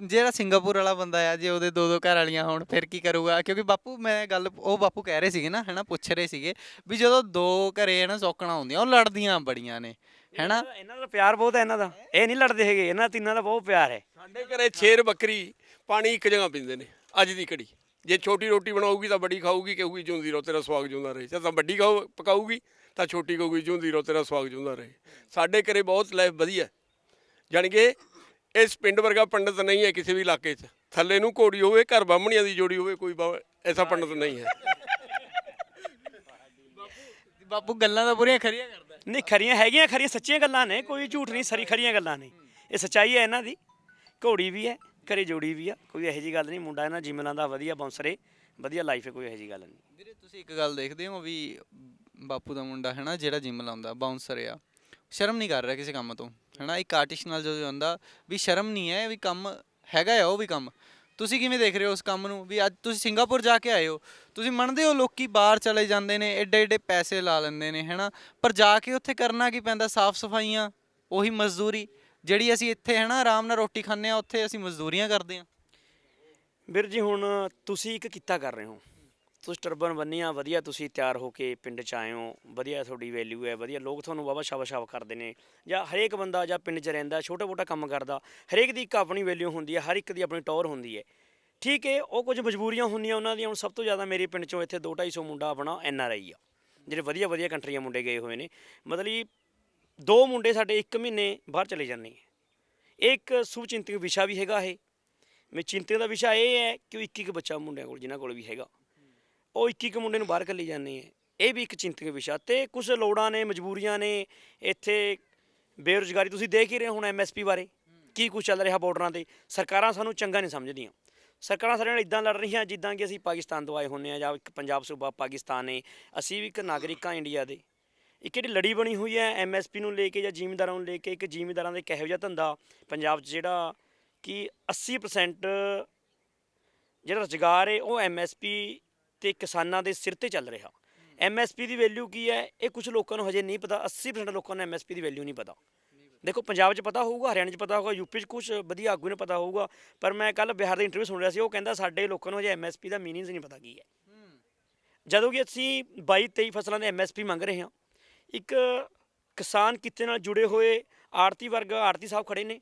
ਜਿਹੜਾ ਸਿੰਗਾਪੁਰ ਵਾਲਾ ਬੰਦਾ ਆ ਜੇ ਉਹਦੇ ਦੋ ਦੋ ਘਰ ਵਾਲੀਆਂ ਹੋਣ ਫਿਰ ਕੀ ਕਰੂਗਾ? ਕਿਉਂਕਿ ਬਾਪੂ ਮੈਂ ਗੱਲ ਉਹ ਬਾਪੂ ਕਹਿ ਰਹੇ ਸੀਗੇ ਨਾ ਹੈਨਾ ਪੁੱਛ ਰਹੇ ਸੀਗੇ ਵੀ ਜਦੋਂ ਦੋ ਘਰੇ ਨਾ ਸੌਕਣਾ ਹੁੰਦੀਆਂ ਉਹ ਲੜਦੀਆਂ ਬੜੀਆਂ ਨੇ ਹੈਨਾ? ਇਹਨਾਂ ਦਾ- ਇਹਨਾਂ ਦਾ ਪਿਆਰ ਬਹੁਤ ਹੈ ਇਹਨਾਂ ਦਾ। ਇਹ ਨਹੀਂ ਲੜਦੇ ਹੈਗੇ ਇਹਨਾਂ ਤਿੰਨਾਂ ਦਾ ਬਹੁਤ ਪਿਆਰ ਹੈ। ਸਾਡੇ ਘਰੇ ਛੇਰ ਬੱਕਰੀ ਪਾਣੀ ਇੱਕ ਜਗ੍ਹਾ ਪੀਂਦੇ ਨੇ ਅੱਜ ਦੀ ਘੜੀ। ਜੇ ਛੋਟੀ ਰੋਟੀ ਬਣਾਉਗੀ ਤਾਂ ਵੱਡੀ ਖਾਊਗੀ ਕਹੂਗੀ ਜਿਉਂਦੀ ਰਹੋ ਤੇਰਾ ਸਵਾਗ ਜਿਉਂਦਾ ਰਹੇ। ਜੇ ਤਾਂ ਵੱਡੀ ਖਾਓ ਪਕਾਊਗੀ ਤਾਂ ਛੋਟੀ ਕਹੂਗੀ ਜਿਉਂਦੀ ਰਹੋ ਤੇਰਾ ਸਵਾਗ ਜਿਉਂਦਾ ਰਹੇ। ਸਾਡੇ ਘਰੇ ਬਹੁਤ ਲਾਈਫ ਵਧੀਆ। ਜਾਣੀ ਕਿ ਇਸ ਪਿੰਡ ਵਰਗਾ ਪੰਡਤ ਨਹੀਂ ਹੈ ਕਿਸੇ ਵੀ ਇਲਾਕੇ 'ਚ। ਥੱਲੇ ਨੂੰ ਘੋੜੀ ਹੋਵੇ ਘਰ ਬਾਹਮਣੀਆਂ ਦੀ ਜੋੜੀ ਹੋਵੇ ਕੋਈ ਬਾ- ਐਸਾ ਪੰਡਤ ਨਹੀਂ ਹੈ। ਬਾਪੂ ਗੱਲਾਂ ਤਾਂ ਪੂਰੀਆਂ ਖਰੀਆਂ ਕਰਦਾ ਨਹੀਂ ਖਰੀਆਂ ਹੈਗੀਆਂ ਖਰੀਆਂ ਸੱਚੀਆਂ ਗੱਲਾਂ ਨੇ ਕੋਈ ਝੂਠ ਨਹੀਂ ਸਰੀ ਖਰੀਆਂ ਗੱਲਾਂ ਨੇ। ਇਹ ਸੱਚਾਈ ਹੈ ਇਹਨਾਂ ਦੀ। ਘੋੜੀ ਵੀ ਹੈ ਘਰੇ ਜੋੜੀ ਵੀ ਆ ਕੋਈ ਇਹੋ ਜੀ ਗੱਲ ਨਹੀਂ ਮੁੰਡਾ ਇਹਨਾਂ ਜਿਮ ਲਾਉਂਦਾ ਵਧੀਆ ਬਾਉਂਸਰੇ ਵਧੀਆ ਲਾਈਫ ਹੈ ਕੋਈ ਇਹੋ ਜੀ ਗੱਲ ਨਹੀਂ। ਵੀਰੇ ਤੁਸੀਂ ਇੱਕ ਗੱਲ ਦੇਖਦੇ ਹੋ ਵੀ ਬਾਪੂ ਦਾ ਮੁੰਡਾ ਹੈ ਨਾ ਜਿਹੜਾ ਜਿਮ ਲਾਉਂਦਾ ਬਾਉਂਸਰ ਆ। ਸ਼ਰਮ ਨਹੀਂ ਕਰ ਰਿਹਾ ਕਿਸੇ ਕੰਮ ਤੋਂ ਹੈ ਨਾ ਇੱਕ ਆਰਟਿਸਟ ਨਾਲ ਜਦੋਂ ਜਾਂਦਾ, ਵੀ ਸ਼ਰਮ ਨਹੀਂ ਹੈ ਵੀ ਕੰਮ ਹੈਗਾ ਆ, ਉਹ ਵੀ ਕੰਮ। ਤੁਸੀਂ ਕਿਵੇਂ ਦੇਖ ਰਹੇ ਹੋ ਉਸ ਕੰਮ ਨੂੰ? ਵੀ ਅੱਜ ਤੁਸੀਂ ਸਿੰਗਾਪੁਰ ਜਾ ਕੇ ਆਏ ਹੋ, ਤੁਸੀਂ ਮੰਨਦੇ ਹੋ ਲੋਕੀ ਬਾਹਰ ਚਲੇ ਜਾਂਦੇ ਨੇ ਐਡੇ ਐਡੇ ਪੈਸੇ ਲਾ ਲੈਂਦੇ ਨੇ, ਹੈਨਾ? ਪਰ ਜਾ ਕੇ ਉੱਥੇ ਕਰਨਾ ਕੀ ਪੈਂਦਾ? ਸਾਫ਼ ਸਫਾਈਆਂ ਉਹੀ ਮਜ਼ਦੂਰੀ, ਜਿਹੜੀ ਅਸੀਂ ਇੱਥੇ ਹੈ ਨਾ ਆਰਾਮ ਨਾਲ ਰੋਟੀ ਖਾਂਦੇ ਆ ਉੱਥੇ ਅਸੀਂ ਮਜ਼ਦੂਰੀਆਂ ਕਰਦੇ ਆ ਵੀਰ ਜੀ, ਹੁਣ ਤੁਸੀਂ ਇੱਕ ਕਿੱਤਾ ਕਰ ਰਹੇ ਹੋ। ਤੁਸੀਂ ਟਰਬਨ ਬੰਨੀਆਂ, ਵਧੀਆ ਤੁਸੀਂ ਤਿਆਰ ਹੋ ਕੇ ਪਿੰਡ ਚ ਆਏ ਹੋ, ਵਧੀਆ ਤੁਹਾਡੀ ਵੈਲਿਊ ਹੈ, ਵਧੀਆ ਲੋਕ ਤੁਹਾਨੂੰ ਵਾਵਾ ਸ਼ਾਬਾਸ਼ ਸ਼ਾਬ ਕਰਦੇ ਨੇ ਜਾਂ ਹਰੇਕ ਬੰਦਾ ਜਾਂ ਪਿੰਡ ਚ ਰਹਿੰਦਾ ਛੋਟਾ ਮੋਟਾ ਕੰਮ ਕਰਦਾ, ਹਰੇਕ ਦੀ ਇੱਕ ਆਪਣੀ ਵੈਲਿਊ ਹੁੰਦੀ ਹੈ, ਹਰ ਇੱਕ ਦੀ ਆਪਣੀ ਟੌਰ ਹੁੰਦੀ ਹੈ। ਠੀਕ ਹੈ, ਉਹ ਕੁਝ ਮਜਬੂਰੀਆਂ ਹੁੰਦੀਆਂ ਉਹਨਾਂ ਦੀਆਂ, ਹੁਣ ਸਭ ਤੋਂ ਜ਼ਿਆਦਾ ਮੇਰੇ ਪਿੰਡ ਚੋਂ ਇੱਥੇ 2-250 ਮੁੰਡਾ ਆਪਣਾ ਐਨ ਆਰ ਆਈ ਆ, ਜਿਹੜੇ ਵਧੀਆ ਵਧੀਆ ਕੰਟਰੀਆਂ ਮੁੰਡੇ ਗਏ ਹੋਏ ਨੇ। ਮਤਲਬ ਦੋ ਮੁੰਡੇ ਸਾਡੇ ਇੱਕ ਮਹੀਨੇ ਬਾਹਰ ਚਲੇ ਜਾਂਦੇ ਹੈ ਇਹ ਇੱਕ ਸੁਚਿੰਤਕ ਵਿਸ਼ਾ ਵੀ ਹੈਗਾ ਇਹ। ਮੈਂ ਚਿੰਤੇ ਦਾ ਵਿਸ਼ਾ ਇਹ ਹੈ ਕਿ ਉਹ ਇੱਕ ਇੱਕ ਬੱਚਾ ਮੁੰਡਿਆਂ ਕੋਲ, ਜਿਨ੍ਹਾਂ ਕੋਲ ਵੀ ਹੈਗਾ। ਉਹ ਇੱਕ ਇੱਕ ਮੁੰਡੇ ਨੂੰ ਬਾਹਰ ਕੱਲੀ ਜਾਂਦੇ ਹੈ। ਇਹ ਵੀ ਇੱਕ ਚਿੰਤਕ ਵਿਸ਼ਾ ਤੇ ਕੁਝ ਲੋੜਾਂ ਨੇ, ਮਜਬੂਰੀਆਂ ਨੇ, ਇੱਥੇ ਬੇਰੁਜ਼ਗਾਰੀ, ਤੁਸੀਂ ਦੇਖ ਹੀ ਰਹੇ ਹੋ ਹੁਣ ਐਮਐਸਪੀ ਬਾਰੇ। ਕੀ ਕੁਝ ਚੱਲ ਰਿਹਾ ਬਾਰਡਰਾਂ ਤੇ? ਸਰਕਾਰਾਂ ਸਾਨੂੰ ਚੰਗਾ ਨਹੀਂ ਸਮਝਦੀਆਂ। ਸਰਕਾਰਾਂ ਸਾਡੇ ਨਾਲ ਇਦਾਂ ਲੜ ਰਹੀਆਂ ਜਿੱਦਾਂ ਕਿ ਅਸੀਂ ਪਾਕਿਸਤਾਨ ਤੋਂ ਆਏ ਹੁੰਨੇ ਆ ਜਾਂ ਇੱਕ ਪੰਜਾਬ ਸੂਬਾ ਪਾਕਿਸਤਾਨ ਨੇ। ਅਸੀਂ ਵੀ ਇੱਕ ਨਾਗਰਿਕ ਹਾਂ ਇੰਡੀਆ ਦੇ। ਇੱਕ ਜਿਹੜੀ ਲੜੀ ਬਣੀ ਹੋਈ ਹੈ ਐਮਐਸਪੀ ਨੂੰ ਲੈ ਕੇ ਜਾਂ ਜ਼ਿਮੀਂਦਾਰਾਂ ਨੂੰ ਲੈ ਕੇ, ਇੱਕ ਜ਼ਿਮੀਂਦਾਰਾਂ ਦੇ ਕਿਹੋ ਜਿਹਾ ਧੰਦਾ? ਪੰਜਾਬ 'ਚ ਜਿਹੜਾ ਕਿ 80% ਜਿਹੜਾ ਰੁਜ਼ਗਾਰ ਹੈ ਉਹ ਐਮਐਸਪੀ ਤੇ ਕਿਸਾਨਾਂ ਦੇ ਸਿਰ ਤੇ ਚੱਲ ਰਿਹਾ। ਐਮਐਸਪੀ ਦੀ ਵੈਲਿਊ ਕੀ ਹੈ? ਇਹ ਕੁਝ ਲੋਕਾਂ ਨੂੰ ਹਜੇ ਨਹੀਂ ਪਤਾ 80% ਲੋਕਾਂ ਨੂੰ ਐਮਐਸਪੀ ਦੀ ਵੈਲਿਊ ਨਹੀਂ ਪਤਾ। ਦੇਖੋ, ਪੰਜਾਬ 'ਚ ਪਤਾ ਹੋਊਗਾ, ਹਰਿਆਣਾ 'ਚ ਪਤਾ ਹੋਊਗਾ ਯੂਪੀ 'ਚ ਕੁਝ ਵਧੀਆ ਆਗੂ ਨੂੰ ਪਤਾ ਹੋਊਗਾ, ਪਰ ਮੈਂ ਕੱਲ ਬਿਹਾਰ ਦਾ ਇੰਟਰਵਿਊ ਸੁਣ ਰਿਹਾ ਸੀ, ਉਹ ਕਹਿੰਦਾ ਸਾਡੇ ਲੋਕਾਂ ਨੂੰ ਹਜੇ ਐਮਐਸਪੀ ਦਾ ਮੀਨਿੰਗ ਨਹੀਂ ਪਤਾ ਕੀ ਹੈ। ਜਦੋਂ ਕਿ ਅਸੀਂ 22 23 ਫਸਲਾਂ ਦੇ ਐਮਐਸਪੀ ਮੰਗ ਰਹੇ ਹਾਂ, ਇੱਕ ਕਿਸਾਨ ਕਿੱਤੇ ਨਾਲ ਜੁੜੇ ਹੋਏ ਆੜਤੀ ਵਰਗ ਆੜਤੀ ਸਾਹਿਬ ਖੜੇ ਨੇ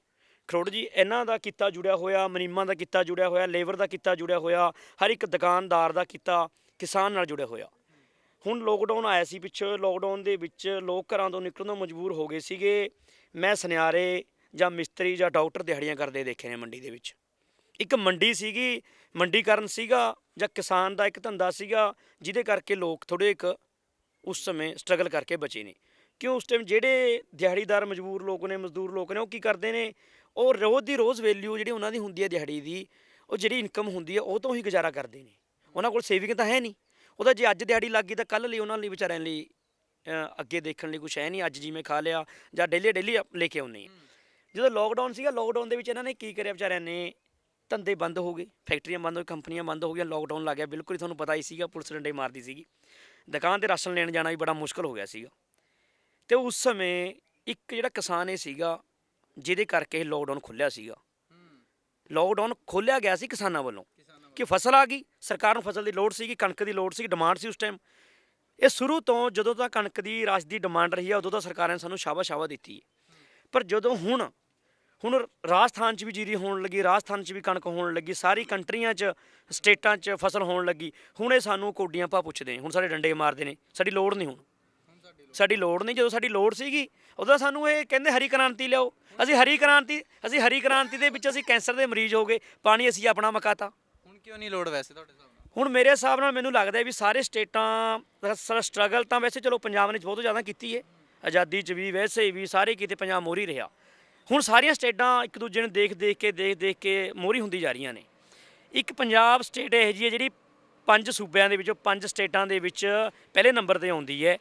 ਖਰੋੜ ਜੀ, ਇਹਨਾਂ ਦਾ ਕਿੱਤਾ ਜੁੜਿਆ ਹੋਇਆ, ਮਨੀਮਾਂ ਦਾ ਕਿੱਤਾ ਜੁੜਿਆ ਹੋਇਆ, ਲੇਬਰ ਦਾ ਕਿੱਤਾ ਜੁੜਿਆ ਹੋਇਆ, ਹਰ ਇੱਕ ਦੁਕਾਨਦਾਰ ਦਾ ਕਿੱਤਾ ਕਿਸਾਨ ਨਾਲ ਜੁੜਿਆ ਹੋਇਆ। ਹੁਣ ਲੋਕਡਾਊਨ ਆਇਆ ਸੀ ਪਿੱਛੇ ਲੋਕਡਾਊਨ ਦੇ ਵਿੱਚ ਲੋਕ ਘਰਾਂ ਤੋਂ ਨਿਕਲਣ ਤੋਂ ਮਜਬੂਰ ਹੋ ਗਏ ਸੀਗੇ। ਮੈਂ ਸੁਨਿਆਰੇ ਜਾਂ ਮਿਸਤਰੀ ਜਾਂ ਡਾਕਟਰ ਦਿਹਾੜੀਆਂ ਕਰਦੇ ਦੇਖੇ ਨੇ ਮੰਡੀ ਦੇ ਵਿੱਚ। ਇੱਕ ਮੰਡੀ ਸੀਗੀ ਮੰਡੀਕਰਨ ਸੀਗਾ ਜਾਂ ਕਿਸਾਨ ਦਾ ਇੱਕ ਧੰਦਾ ਸੀਗਾ, ਜਿਹਦੇ ਕਰਕੇ ਲੋਕ ਥੋੜੇ ਇੱਕ ਉਸ ਸਮੇਂ ਸਟਰਗਲ ਕਰਕੇ ਬਚੇ ਨੇ। ਕਿਉਂ ਉਸ ਟਾਈਮ ਜਿਹੜੇ ਦਿਹਾੜੀਦਾਰ ਮਜਬੂਰ ਲੋਕ ਨੇ, ਮਜ਼ਦੂਰ ਲੋਕ ਨੇ, ਉਹ ਕੀ ਕਰਦੇ ਨੇ? ਉਹ ਰੋਜ਼ ਦੀ ਰੋਜ਼ ਵੈਲਿਊ ਜਿਹੜੀ ਉਹਨਾਂ ਦੀ ਹੁੰਦੀ ਹੈ ਦਿਹਾੜੀ ਦੀ ਉਹ ਜਿਹੜੀ ਇਨਕਮ ਹੁੰਦੀ ਹੈ ਉਹ ਤੋਂ ਹੀ ਗੁਜ਼ਾਰਾ ਕਰਦੇ ਨੇ। ਉਹਨਾਂ ਕੋਲ ਸੇਵਿੰਗ ਤਾਂ ਹੈ ਨਹੀਂ। ਉਹਦਾ ਜੇ ਅੱਜ ਦਿਹਾੜੀ ਲੱਗ ਗਈ ਤਾਂ ਕੱਲ ਲਈ ਉਹਨਾਂ ਲਈ ਵਿਚਾਰਿਆਂ ਲਈ ਅੱਗੇ ਦੇਖਣ ਲਈ ਕੁਝ ਹੈ ਨਹੀਂ। ਅੱਜ ਜਿਵੇਂ ਖਾ ਲਿਆ ਜਾਂ ਡੇਲੀ ਡੇਲੀ ਲੈ ਕੇ ਆਉਂਦੇ ਆ। ਜਦੋਂ ਲੋਕਡਾਊਨ ਸੀਗਾ ਲੋਕਡਾਊਨ ਦੇ ਵਿੱਚ ਇਹਨਾਂ ਨੇ ਕੀ ਕਰਿਆ ਵਿਚਾਰਿਆਂ ਨੇ? ਧੰਦੇ ਬੰਦ ਹੋ ਗਏ ਫੈਕਟਰੀਆਂ ਬੰਦ ਹੋ ਗਈਆਂ ਕੰਪਨੀਆਂ ਬੰਦ ਹੋ ਗਈਆਂ ਲੋਕਡਾਊਨ ਲੱਗ ਗਿਆ। ਬਿਲਕੁਲ ਹੀ ਤੁਹਾਨੂੰ ਪਤਾ ਹੀ ਸੀਗਾ ਪੁਲਿਸ ਡੰਡੇ ਮਾਰਦੀ ਸੀਗੀ। ਦੁਕਾਨ ਤੇ ਰਾਸ਼ਨ ਲੈਣ ਜਾਣਾ ਵੀ ਬੜਾ ਮੁਸ਼ਕਲ ਹੋ ਗਿਆ ਸੀਗਾ। ਤੇ ਉਸ ਸਮੇਂ ਇੱਕ ਜਿਹੜਾ ਕਿਸਾਨ ਇਹ ਸੀਗਾ ਜਿਹਦੇ ਕਰਕੇ ਲੋਕਡਾਊਨ ਖੁੱਲਿਆ ਸੀਗਾ। ਲੋਕਡਾਊਨ ਖੋਲਿਆ ਗਿਆ ਸੀ ਕਿਸਾਨਾਂ ਵੱਲੋਂ ਕਿ ਫਸਲ ਆ ਗਈ, ਸਰਕਾਰ ਨੂੰ ਫਸਲ ਦੀ ਲੋੜ ਸੀਗੀ, ਕਣਕ ਦੀ ਲੋੜ ਸੀ ਡਿਮਾਂਡ ਸੀ ਉਸ ਟਾਈਮ ਇਹ ਸ਼ੁਰੂ ਤੋਂ ਜਦੋਂ ਤਾਂ ਕਣਕ ਦੀ ਰਾਜ ਦੀ ਡਿਮਾਂਡ ਰਹੀ ਹੈ ਉਦੋਂ ਤਾਂ ਸਰਕਾਰਾਂ ਨੇ ਸਾਨੂੰ ਸ਼ਾਬਾ ਸ਼ਾਬਾ ਦਿੱਤੀ ਹੈ। ਪਰ ਜਦੋਂ ਹੁਣ ਹੁਣ ਰਾਜਸਥਾਨ 'ਚ ਵੀ ਜੀਰੀ ਹੋਣ ਲੱਗੀ, ਰਾਜਸਥਾਨ 'ਚ ਵੀ ਕਣਕ ਹੋਣ ਲੱਗੀ, ਸਾਰੀ ਕੰਟਰੀਆਂ 'ਚ, ਸਟੇਟਾਂ 'ਚ ਫਸਲ ਹੋਣ ਲੱਗੀ, ਹੁਣ ਇਹ ਸਾਨੂੰ ਕੋਡੀਆਂ ਪਾ ਪੁੱਛਦੇ ਨੇ, ਹੁਣ ਸਾਡੇ ਡੰਡੇ ਮਾਰਦੇ ਨੇ, ਸਾਡੀ ਲੋੜ ਨਹੀਂ ਹੁਣ। ਸਾਡੀ ਲੋੜ ਨਹੀਂ ਜਦੋਂ ਸਾਡੀ ਲੋੜ ਸੀਗੀ ਉਦੋਂ ਸਾਨੂੰ ਇਹ ਕਹਿੰਦੇ ਹਰੀ ਕ੍ਰਾਂਤੀ ਲਿਆਓ। ਅਸੀਂ ਹਰੀ ਕ੍ਰਾਂਤੀ ਅਸੀਂ ਹਰੀ ਕ੍ਰਾਂਤੀ ਦੇ ਵਿੱਚ ਅਸੀਂ ਕੈਂਸਰ ਦੇ ਮਰੀਜ਼ ਹੋ ਗਏ ਪਾਣੀ ਅਸੀਂ ਆਪਣਾ ਮਕਾਤਾ। ਹੁਣ ਕਿਉਂ ਨਹੀਂ ਲੋੜ ਵੈਸੇ ਤੁਹਾਡੇ ਹਿਸਾਬ ਨਾਲ? ਹੁਣ ਮੇਰੇ ਹਿਸਾਬ ਨਾਲ ਮੈਨੂੰ ਲੱਗਦਾ ਵੀ ਸਾਰੇ ਸਟੇਟਾਂ ਸਾਰਾ ਸਟਰਗਲ ਤਾਂ ਵੈਸੇ ਚਲੋ ਪੰਜਾਬ ਨੇ ਬਹੁਤ ਜ਼ਿਆਦਾ ਕੀਤੀ ਹੈ ਆਜ਼ਾਦੀ 'ਚ ਵੀ ਵੈਸੇ ਵੀ ਸਾਰੇ ਕਿਤੇ ਪੰਜਾਬ ਮੋਰੀ ਰਿਹਾ। ਹੁਣ ਸਾਰੀਆਂ ਸਟੇਟਾਂ ਇੱਕ ਦੂਜੇ ਨੂੰ ਦੇਖ ਦੇਖ ਕੇ ਦੇਖ ਦੇਖ ਕੇ ਮੋਰੀ ਹੁੰਦੀ ਜਾ ਰਹੀਆਂ ਨੇ। ਇੱਕ ਪੰਜਾਬ ਸਟੇਟ ਇਹ ਜੀ ਹੈ ਜਿਹੜੀ ਪੰਜ ਸੂਬਿਆਂ ਦੇ ਵਿੱਚੋਂ ਪੰਜ ਸਟੇਟਾਂ ਦੇ ਵਿੱਚ ਪਹਿਲੇ ਨੰਬਰ ਤੇ ਆਉਂਦੀ ਹੈ।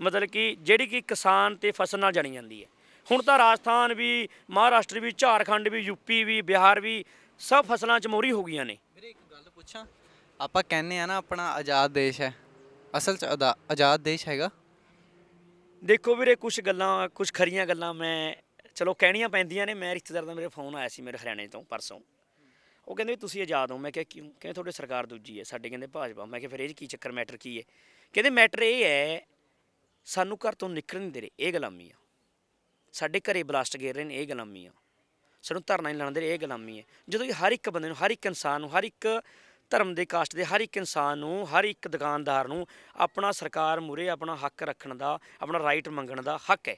ਮਤਲਬ ਕਿ ਜਿਹੜੀ ਕਿ ਕਿਸਾਨ ਤੇ ਫਸਲ ਨਾਲ ਜਾਣੀ ਜਾਂਦੀ ਹੈ। ਹੁਣ ਤਾਂ ਰਾਜਸਥਾਨ ਵੀ ਮਹਾਰਾਸ਼ਟਰ ਵੀ ਝਾਰਖੰਡ ਵੀ ਯੂਪੀ ਵੀ ਬਿਹਾਰ ਵੀ ਸਭ ਫਸਲਾਂ 'ਚ ਮੋਰੀ ਹੋ ਗਈਆਂ ਨੇ। ਵੀਰੇ ਇੱਕ ਗੱਲ ਪੁੱਛਾਂ ਆਪਾਂ ਕਹਿੰਦੇ ਆ ਨਾ ਆਪਣਾ ਆਜ਼ਾਦ ਦੇਸ਼ ਹੈ। ਅਸਲ ਚ ਅਦਾ- ਆਜ਼ਾਦ ਦੇਸ਼ ਹੈਗਾ। ਦੇਖੋ ਵੀਰੇ ਕੁਝ ਗੱਲਾਂ ਕੁਝ ਖਰੀਆਂ ਗੱਲਾਂ ਮੈਂ ਚਲੋ ਕਹਿਣੀਆਂ ਪੈਂਦੀਆਂ ਨੇ ਮੈਂ ਰਿਸ਼ਤੇਦਾਰ ਦਾ ਮੇਰੇ ਫੋਨ ਆਇਆ ਸੀ ਮੇਰੇ ਹਰਿਆਣੇ ਤੋਂ ਪਰਸੋਂ। ਉਹ ਕਹਿੰਦੇ ਵੀ ਤੁਸੀਂ ਆਜ਼ਾਦ ਹੋ। ਮੈਂ ਕਿਹਾ ਕਿਉਂ? ਕਹਿੰਦੇ ਤੁਹਾਡੇ ਸਰਕਾਰ ਦੂਜੀ ਹੈ ਸਾਡੇ ਕਹਿੰਦੇ ਭਾਜਪਾ। ਮੈਂ ਕਿਹਾ ਫਿਰ ਇਹ 'ਚ ਕੀ ਚੱਕਰ ਮੈਟਰ ਕੀ ਹੈ? ਕਹਿੰਦੇ ਮੈਟਰ ਇਹ ਹੈ ਸਾਨੂੰ ਘਰ ਤੋਂ ਨਿਕਲ ਨਹੀਂ ਦੇ ਰਹੇ, ਇਹ ਗੁਲਾਮੀ ਆ। ਸਾਡੇ ਘਰੇ ਬਲਾਸਟ ਗੇਰ ਰਹੇ ਨੇ, ਇਹ ਗੁਲਾਮੀ ਆ। ਸਾਨੂੰ ਧਰਨਾ ਨਹੀਂ ਲਾਉਣ ਦੇ ਰਹੇ, ਇਹ ਗੁਲਾਮੀ ਹੈ ਜਦੋਂ ਕਿ ਹਰ ਇੱਕ ਬੰਦੇ ਨੂੰ, ਹਰ ਇੱਕ ਇਨਸਾਨ ਨੂੰ, ਹਰ ਇੱਕ ਧਰਮ ਦੇ ਕਾਸਟ ਦੇ, ਹਰ ਇੱਕ ਇਨਸਾਨ ਨੂੰ, ਹਰ ਇੱਕ ਦੁਕਾਨਦਾਰ ਨੂੰ ਆਪਣਾ ਸਰਕਾਰ ਮੂਰੇ ਆਪਣਾ ਹੱਕ ਰੱਖਣ ਦਾ, ਆਪਣਾ ਰਾਈਟ ਮੰਗਣ ਦਾ ਹੱਕ ਹੈ।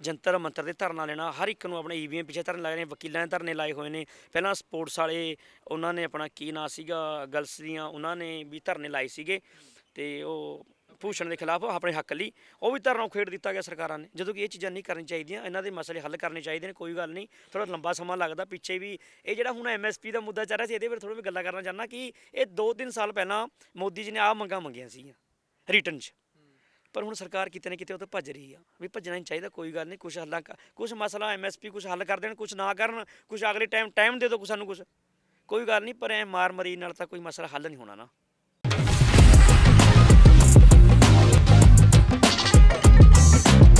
ਜੰਤਰ ਮੰਤਰ ਦੇ ਧਰਨਾ ਲੈਣਾ, ਹਰ ਇੱਕ ਨੂੰ ਆਪਣੇ ਈਵੀਐਮ ਪਿੱਛੇ ਧਰਨੇ ਲਾਏ ਨੇ, ਵਕੀਲਾਂ ਦੇ ਧਰਨੇ ਲਾਏ ਹੋਏ ਨੇ। ਪਹਿਲਾਂ ਸਪੋਰਟਸ ਵਾਲੇ, ਉਹਨਾਂ ਨੇ ਆਪਣਾ ਕੀ ਨਾਂ ਸੀਗਾ ਗਰਲਸ ਦੀਆਂ, ਉਹਨਾਂ ਨੇ ਵੀ ਧਰਨੇ ਲਾਏ ਸੀਗੇ ਤੇ ਉਹ ਭੂਸ਼ਣ ਦੇ ਖਿਲਾਫ ਆਪਣੇ ਹੱਕ ਲਈ, ਉਹ ਵੀ ਧਰਨਾ ਖੇਡ ਦਿੱਤਾ ਗਿਆ ਸਰਕਾਰਾਂ ਨੇ। ਜਦੋਂ ਕਿ ਇਹ ਚੀਜ਼ਾਂ ਨਹੀਂ ਕਰਨੀ ਚਾਹੀਦੀਆਂ, ਇਹਨਾਂ ਦੇ ਮਸਲੇ ਹੱਲ ਕਰਨੇ ਚਾਹੀਦੇ ਨੇ, ਕੋਈ ਗੱਲ ਨਹੀਂ ਥੋੜਾ ਲੰਬਾ ਸਮਾਂ ਲੱਗਦਾ। ਪਿੱਛੇ ਵੀ ਇਹ ਜਿਹੜਾ ਹੁਣ ਐਮਐਸਪੀ ਦਾ ਮੁੱਦਾ ਚੱਲ ਰਿਹਾ ਸੀ, ਇਹਦੇ ਬਾਰੇ ਥੋੜਾ ਵੀ ਗੱਲਾਂ ਕਰਨਾ ਚਾਹੁੰਦਾ ਕਿ ਇਹ 2-3 ਸਾਲ ਪਹਿਲਾਂ ਮੋਦੀ ਜੀ ਨੇ ਆਹ ਮੰਗਾਂ ਮੰਗੀਆਂ ਸੀਗੀਆਂ ਰਿਟਰਨ 'ਚ। ਪਰ ਹੁਣ ਸਰਕਾਰ ਕਿਤੇ ਨਾ ਕਿਤੇ ਉਹ ਤੋਂ ਭੱਜ ਰਹੀ ਆ, ਵੀ ਭੱਜਣਾ ਨਹੀਂ ਚਾਹੀਦਾ, ਕੋਈ ਗੱਲ ਨਹੀਂ ਕੁਝ ਹੱਲਾਂ ਕੁਝ ਮਸਲਾ ਐਮਐਸਪੀ ਕੁਝ ਹੱਲ ਕਰ ਦੇਣ ਕੁਝ ਨਾ ਕਰਨ ਕੁਝ ਅਗਲੇ ਟਾਈਮ ਟਾਈਮ ਦੇ ਦਿਓ ਸਾਨੂੰ ਕੁਝ ਕੋਈ ਗੱਲ ਨਹੀਂ, ਪਰ ਐ ਮਾਰ ਮਰੀ ਨਾਲ ਤਾਂ ਕੋਈ ਮਸਲਾ ਹੱਲ ਨਹੀਂ ਹੋਣਾ ਨਾ।